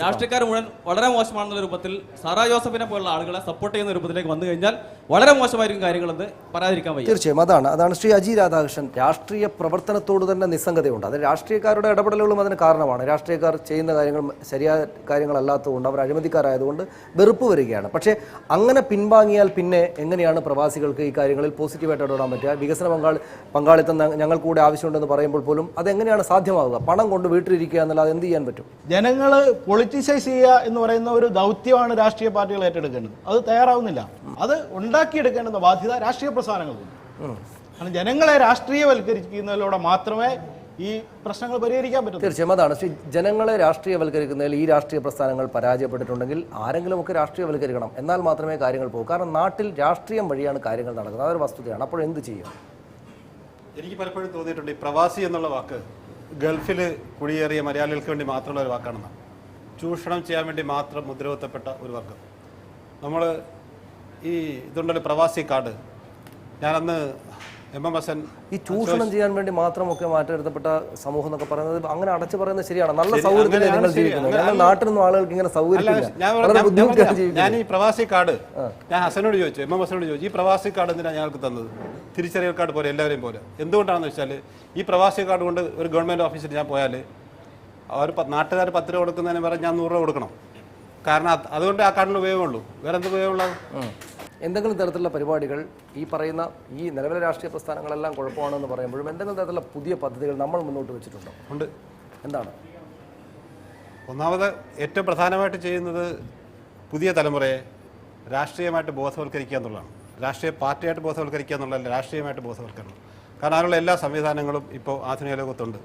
രാഷ്ട്രീയക്കാർ മുഴുവൻ വളരെ മോശമാണെന്ന രൂപത്തിൽ സാറാ ജോസഫിനെ പോലുള്ള ആളുകളെ സപ്പോർട്ട് ചെയ്യുന്ന രൂപത്തിലേക്ക് വന്നു കഴിഞ്ഞാൽ വളരെ മോശമായിരിക്കും കാര്യങ്ങളെന്ന് പറയാതിരിക്കാൻ വയ്യ. തീർച്ചയായും അതാണ് അതാണ് ശ്രീ അജി രാധാകൃഷ്ണൻ. രാഷ്ട്രീയ പ്രവർത്തനത്തോട് തന്നെ നിസ്സംഗതയുണ്ട്. അത് രാഷ്ട്രീയക്കാരുടെ ഇടപെടലുകളും അതിന് കാരണമാണ്. രാഷ്ട്രീയക്കാർ ചെയ്യുന്ന കാര്യങ്ങൾ ശരിയായ കാര്യങ്ങളല്ലാത്തതുകൊണ്ട് അവർ അഴിമതിക്കാരായതുകൊണ്ട് വെറുപ്പ് വരികയാണ്. പക്ഷേ അങ്ങനെ പിൻവാങ്ങിയാൽ പിന്നെ എങ്ങനെയാണ് പ്രവാസികൾക്ക് ഈ കാര്യങ്ങളിൽ പോസിറ്റീവായിട്ട് ഇടപെടാൻ പറ്റുക? വികസന പങ്കാളി പങ്കാളിത്തം ഞങ്ങൾക്ക് കൂടെ ആവശ്യമുണ്ടെന്ന് പറയുമ്പോൾ പോലും അതെങ്ങനെയാണ് സാധ്യമാവുക പണം കൊണ്ട് വീട്ടിലിരിക്കുക എന്നുള്ളത് എന്ത് ചെയ്യാൻ പറ്റും? ജനങ്ങൾ പൊളിറ്റിസൈസ് ചെയ്യുക എന്ന് പറയുന്ന ഒരു ദൗത്യമാണ് രാഷ്ട്രീയ പാർട്ടികൾ ഏറ്റെടുക്കേണ്ടത്. അത് തയ്യാറാവുന്നില്ല. അത് ഉണ്ടാക്കിയെടുക്കേണ്ടുന്ന ബാധ്യത രാഷ്ട്രീയ പ്രസ്ഥാനങ്ങൾക്കുണ്ട്. കാരണം ജനങ്ങളെ രാഷ്ട്രീയവൽക്കരിക്കുന്നതിലൂടെ മാത്രമേ ഈ പ്രശ്നങ്ങൾ പരിഹരിക്കാൻ പറ്റും തീർച്ചയായും അതാണ്. ശ്രീ ജനങ്ങളെ രാഷ്ട്രീയവൽക്കരിക്കുന്നതിൽ ഈ രാഷ്ട്രീയ പ്രസ്ഥാനങ്ങൾ പരാജയപ്പെട്ടിട്ടുണ്ടെങ്കിൽ ആരെങ്കിലുമൊക്കെ രാഷ്ട്രീയവൽക്കരിക്കണം. എന്നാൽ മാത്രമേ കാര്യങ്ങൾ പോകൂ. കാരണം നാട്ടിൽ രാഷ്ട്രീയം വഴിയാണ് കാര്യങ്ങൾ നടക്കുന്നത്. അതൊരു വസ്തുതയാണ്. അപ്പോൾ എന്ത് ചെയ്യും? എനിക്ക് പലപ്പോഴും തോന്നിയിട്ടുണ്ട് ഈ പ്രവാസി എന്നുള്ള വാക്ക് ഗൾഫിൽ കുടിയേറിയ മലയാളികൾക്ക് വേണ്ടി മാത്രമുള്ള ഒരു വാക്കാണെന്ന്. ചൂഷണം ചെയ്യാൻ വേണ്ടി മാത്രം മുദ്രവത്തപ്പെട്ട ഒരു വർഗം നമ്മൾ ഈ ഇതുണ്ടല്ലോ പ്രവാസി കാർഡ്. ഞാനന്ന് എം എം ഹസൻ ഈ ചൂഷണം ചെയ്യാൻ വേണ്ടി മാത്രമൊക്കെ മാറ്റിയെടുത്തപ്പെട്ട സമൂഹം എന്നൊക്കെ പറയുന്നത് അങ്ങനെ അടച്ചു പറയുന്നത് ശരിയാണ്. നല്ല സൗകര്യം ഞങ്ങൾ നാട്ടിൽ നിന്നും ആളുകൾക്ക് ഇങ്ങനെ സൗകര്യം ഞാൻ ഈ പ്രവാസി കാർഡ് ഞാൻ ഹസനോട് ചോദിച്ചു എം എം ഹസനോട് ചോദിച്ചു ഈ പ്രവാസി കാർഡ് എന്തിനാണ് ഞങ്ങൾക്ക് തന്നത്? തിരിച്ചറിയൽ കാർഡ് പോലെ എല്ലാവരെയും പോലെ. എന്തുകൊണ്ടാണെന്ന് വെച്ചാൽ ഈ പ്രവാസി കാർഡ് കൊണ്ട് ഒരു ഗവൺമെന്റ് ഓഫീസിൽ ഞാൻ പോയാൽ അവർ നാട്ടുകാർ പത്ത് രൂപ കൊടുക്കുന്നതിന് വേറെ ഞാൻ നൂറ് രൂപ കൊടുക്കണം. കാരണം അതുകൊണ്ട് ആ കാർഡിന് ഉപയോഗമുള്ളൂ. വേറെ എന്ത് ഉപയോഗമുള്ളത് എന്തെങ്കിലും തരത്തിലുള്ള പരിപാടികൾ ഈ പറയുന്ന ഈ നിലവിലെ രാഷ്ട്രീയ പ്രസ്ഥാനങ്ങളെല്ലാം കുഴപ്പമാണെന്ന് പറയുമ്പോഴും എന്തെങ്കിലും തരത്തിലുള്ള പുതിയ പദ്ധതികൾ നമ്മൾ മുന്നോട്ട് വെച്ചിട്ടുണ്ടോ? ഉണ്ട്. എന്താണ്? ഒന്നാമത് ഏറ്റവും പ്രധാനമായിട്ട് ചെയ്യുന്നത് പുതിയ തലമുറയെ രാഷ്ട്രീയമായിട്ട് ബോധവൽക്കരിക്കുക എന്നുള്ളതാണ്. രാഷ്ട്രീയ പാർട്ടിയായിട്ട് ബോധവൽക്കരിക്കുക എന്നുള്ളതല്ല രാഷ്ട്രീയമായിട്ട് ബോധവൽക്കരണം. കാരണം അതിനുള്ള എല്ലാ സംവിധാനങ്ങളും ഇപ്പോൾ ആധുനിക ലോകത്തുണ്ട്.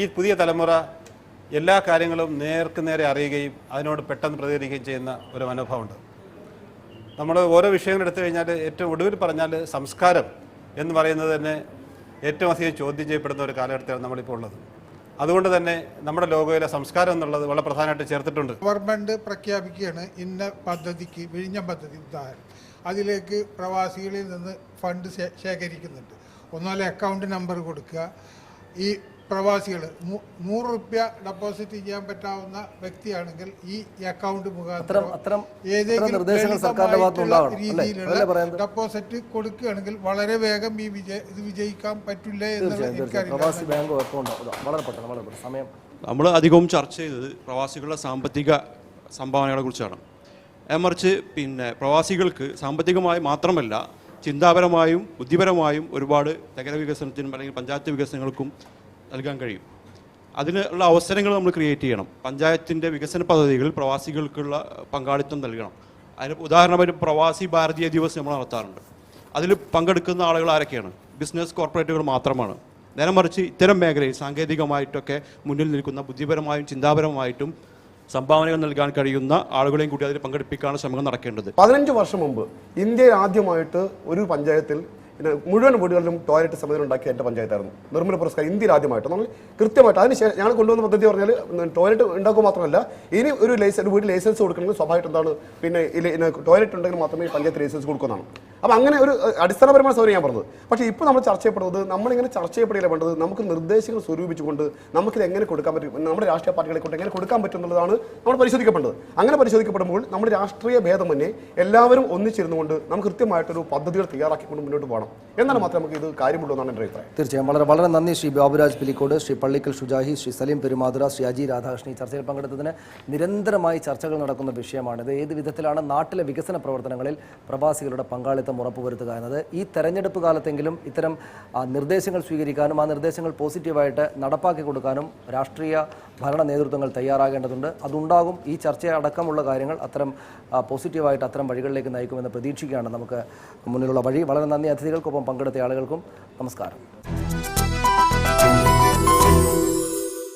ഈ പുതിയ തലമുറ എല്ലാ കാര്യങ്ങളും നേർക്ക് നേരെ അറിയുകയും അതിനോട് പെട്ടെന്ന് പ്രതികരിക്കുകയും ചെയ്യുന്ന ഒരു മനോഭാവമുണ്ട്. നമ്മൾ ഓരോ വിഷയങ്ങൾ എടുത്തു കഴിഞ്ഞാൽ ഏറ്റവും ഒടുവിൽ പറഞ്ഞാൽ സംസ്കാരം എന്ന് പറയുന്നത് തന്നെ ഏറ്റവും അധികം ചോദ്യം ചെയ്യപ്പെടുന്ന ഒരു കാലഘട്ടത്തിലാണ് നമ്മളിപ്പോൾ ഉള്ളത്. അതുകൊണ്ട് തന്നെ നമ്മുടെ ലോകയിലെ സംസ്കാരം എന്നുള്ളത് വളരെ പ്രധാനമായിട്ട് ചേർത്തിട്ടുണ്ട്. ഗവൺമെന്റ് പ്രഖ്യാപിക്കുകയാണ് ഇന്ന പദ്ധതിക്ക് വിഴിഞ്ഞ പദ്ധതി ഉദാഹരണം. അതിലേക്ക് പ്രവാസികളിൽ നിന്ന് ഫണ്ട് ശേഖരിക്കുന്നുണ്ട്. ഒന്നാമത് അക്കൗണ്ട് നമ്പർ കൊടുക്കുക. ഈ പ്രവാസികൾ നൂറ് റുപ്യ ഡെപ്പോസിറ്റ് ചെയ്യാൻ പറ്റാവുന്ന വ്യക്തിയാണെങ്കിൽ ഈ അക്കൗണ്ട് മുഖാന്തരം ഏതെങ്കിലും രീതിയിലുള്ള ഡെപ്പോസിറ്റ് കൊടുക്കുകയാണെങ്കിൽ വളരെ വേഗം ഈ വിജയ ഇത് വിജയിക്കാൻ പറ്റില്ല എന്നുള്ളത് തീർച്ചയായും തീർച്ചയായും. പ്രവാസി ബാങ്ക് അക്കൗണ്ട് വളരെ പെട്ടെന്ന് വളരെ സമയം. നമ്മൾ അധികവും ചർച്ച ചെയ്തത് പ്രവാസികളുടെ സാമ്പത്തിക സംഭാവനകളെ കുറിച്ചാണ്. മറിച്ച് പിന്നെ പ്രവാസികൾക്ക് സാമ്പത്തികമായി മാത്രമല്ല ചിന്താപരമായും ബുദ്ധിപരമായും ഒരുപാട് നഗര വികസനത്തിനും അല്ലെങ്കിൽ പഞ്ചായത്ത് വികസനങ്ങൾക്കും നൽകാൻ കഴിയും. അതിനുള്ള അവസരങ്ങൾ നമ്മൾ ക്രിയേറ്റ് ചെയ്യണം. പഞ്ചായത്തിന്റെ വികസന പദ്ധതികളിൽ പ്രവാസികൾക്കുള്ള പങ്കാളിത്തം നൽകണം. അതിന് ഉദാഹരണമായിട്ട് പ്രവാസി ഭാരതീയ ദിവസ് നമ്മൾ നടത്താറുണ്ട്. അതിൽ പങ്കെടുക്കുന്ന ആളുകൾ ആരൊക്കെയാണ്? ബിസിനസ് കോർപ്പറേറ്റുകൾ മാത്രമാണ്. നേരെ മറിച്ച് ഇത്തരം മേഖലയിൽ സാങ്കേതികമായിട്ടൊക്കെ മുന്നിൽ നിൽക്കുന്ന ബുദ്ധിപരമായും ചിന്താപരമായിട്ടും സംഭാവനകൾ നൽകാൻ കഴിയുന്ന ആളുകളെയും കൂടി അതിൽ പങ്കെടുപ്പിക്കാനുള്ള ശ്രമങ്ങൾ നടക്കേണ്ടത്. പതിനഞ്ച് വർഷം മുമ്പ് ഇന്ത്യയിൽ ആദ്യമായിട്ട് ഒരു പഞ്ചായത്തിൽ പിന്നെ മുഴുവൻ വീടുകളിലും ടോയ്ലറ്റ് സംവിധാനം ഉണ്ടാക്കിയ എന്റെ പഞ്ചായത്തായിരുന്നു. നിർമ്മല പുരസ്കാരം ഇന്ത്യയിൽ ആദ്യമായിട്ട്. നമ്മൾ കൃത്യമായിട്ട് അതിന് ശേഷം ഞങ്ങൾ കൊണ്ടുവന്ന പദ്ധതി പറഞ്ഞാൽ ടോയ്ലറ്റ് ഉണ്ടാക്കുക മാത്രമല്ല ഇനി ഒരു ലൈസൻസ് ഒരു വീട് ലൈസൻസ് കൊടുക്കണമെങ്കിൽ സ്വാഭാവികമായിട്ട് എന്താണ്? പിന്നെ ടോയ്ലറ്റ് ഉണ്ടെങ്കിൽ മാത്രമേ പഞ്ചായത്ത് ലൈസൻസ് കൊടുക്കുന്നതാണ് അപ്പോൾ അങ്ങനെ ഒരു അടിസ്ഥാനപരമായ സൗകര്യം ഞാൻ പറഞ്ഞത്. പക്ഷേ ഇപ്പോൾ നമ്മൾ ചർച്ച ചെയ്യപ്പെടുന്നത് നമ്മളിങ്ങനെ ചർച്ച ചെയ്യപ്പെടില്ല വേണ്ടത് നമുക്ക് നിർദ്ദേശങ്ങൾ സ്വരൂപിച്ചുകൊണ്ട് നമുക്കിത് എങ്ങനെ കൊടുക്കാൻ പറ്റും നമ്മുടെ രാഷ്ട്രീയ പാർട്ടികളെ കൊണ്ട് എങ്ങനെ കൊടുക്കാൻ പറ്റും എന്നുള്ളതാണ് നമ്മൾ പരിശോധിക്കപ്പെടുന്നത് അങ്ങനെ പരിശോധിക്കപ്പെടുമ്പോൾ നമ്മുടെ രാഷ്ട്രീയ ഭേദം മുന്നേ എല്ലാവരും ഒന്നിച്ചിരുന്നുകൊണ്ട് നമുക്ക് കൃത്യമായിട്ടൊരു പദ്ധതികൾ തയ്യാറാക്കിക്കൊണ്ട് മുന്നോട്ട് പോകണം. എന്നാൽ മാത്രമേ നമുക്ക് ഇത് കാര്യമുള്ളൂ എന്നാണ് എന്റെ അഭിപ്രായം. തീർച്ചയായും. വളരെ വളരെ നന്ദി ശ്രീ ബാബുരാജ് പിലിക്കോട് ശ്രീ പള്ളിക്കൽ ഷുജാഹി ശ്രീ സലീം പെരുമാതുര ശ്രീ അജി രാധാകൃഷ്ണൻ ഈ ചർച്ചയിൽ പങ്കെടുത്തതിന് നിരന്തരമായി ചർച്ചകൾ നടക്കുന്ന വിഷയമാണ് ഇത്. ഏത് വിധത്തിലാണ് നാട്ടിലെ വികസന പ്രവർത്തനങ്ങളിൽ പ്രവാസികളുടെ പങ്കാളിത്തം ഉറപ്പുവരുത്തുക എന്നത്? ഈ തെരഞ്ഞെടുപ്പ് കാലത്തെങ്കിലും ഇത്തരം നിർദ്ദേശങ്ങൾ സ്വീകരിക്കാനും ആ നിർദ്ദേശങ്ങൾ പോസിറ്റീവായിട്ട് നടപ്പാക്കി കൊടുക്കാനും രാഷ്ട്രീയ ഭരണ നേതൃത്വങ്ങൾ തയ്യാറാകേണ്ടതുണ്ട്. അതുണ്ടാകും. ഈ ചർച്ചയടക്കമുള്ള കാര്യങ്ങൾ അത്തരം പോസിറ്റീവായിട്ട് അത്തരം വഴികളിലേക്ക് നയിക്കുമെന്ന് പ്രതീക്ഷിക്കുകയാണ് നമുക്ക് മുന്നിലുള്ള വഴി. വളരെ നന്ദി അതിഥികൾക്കൊപ്പം പങ്കെടുത്ത ആളുകൾക്കും നമസ്കാരം.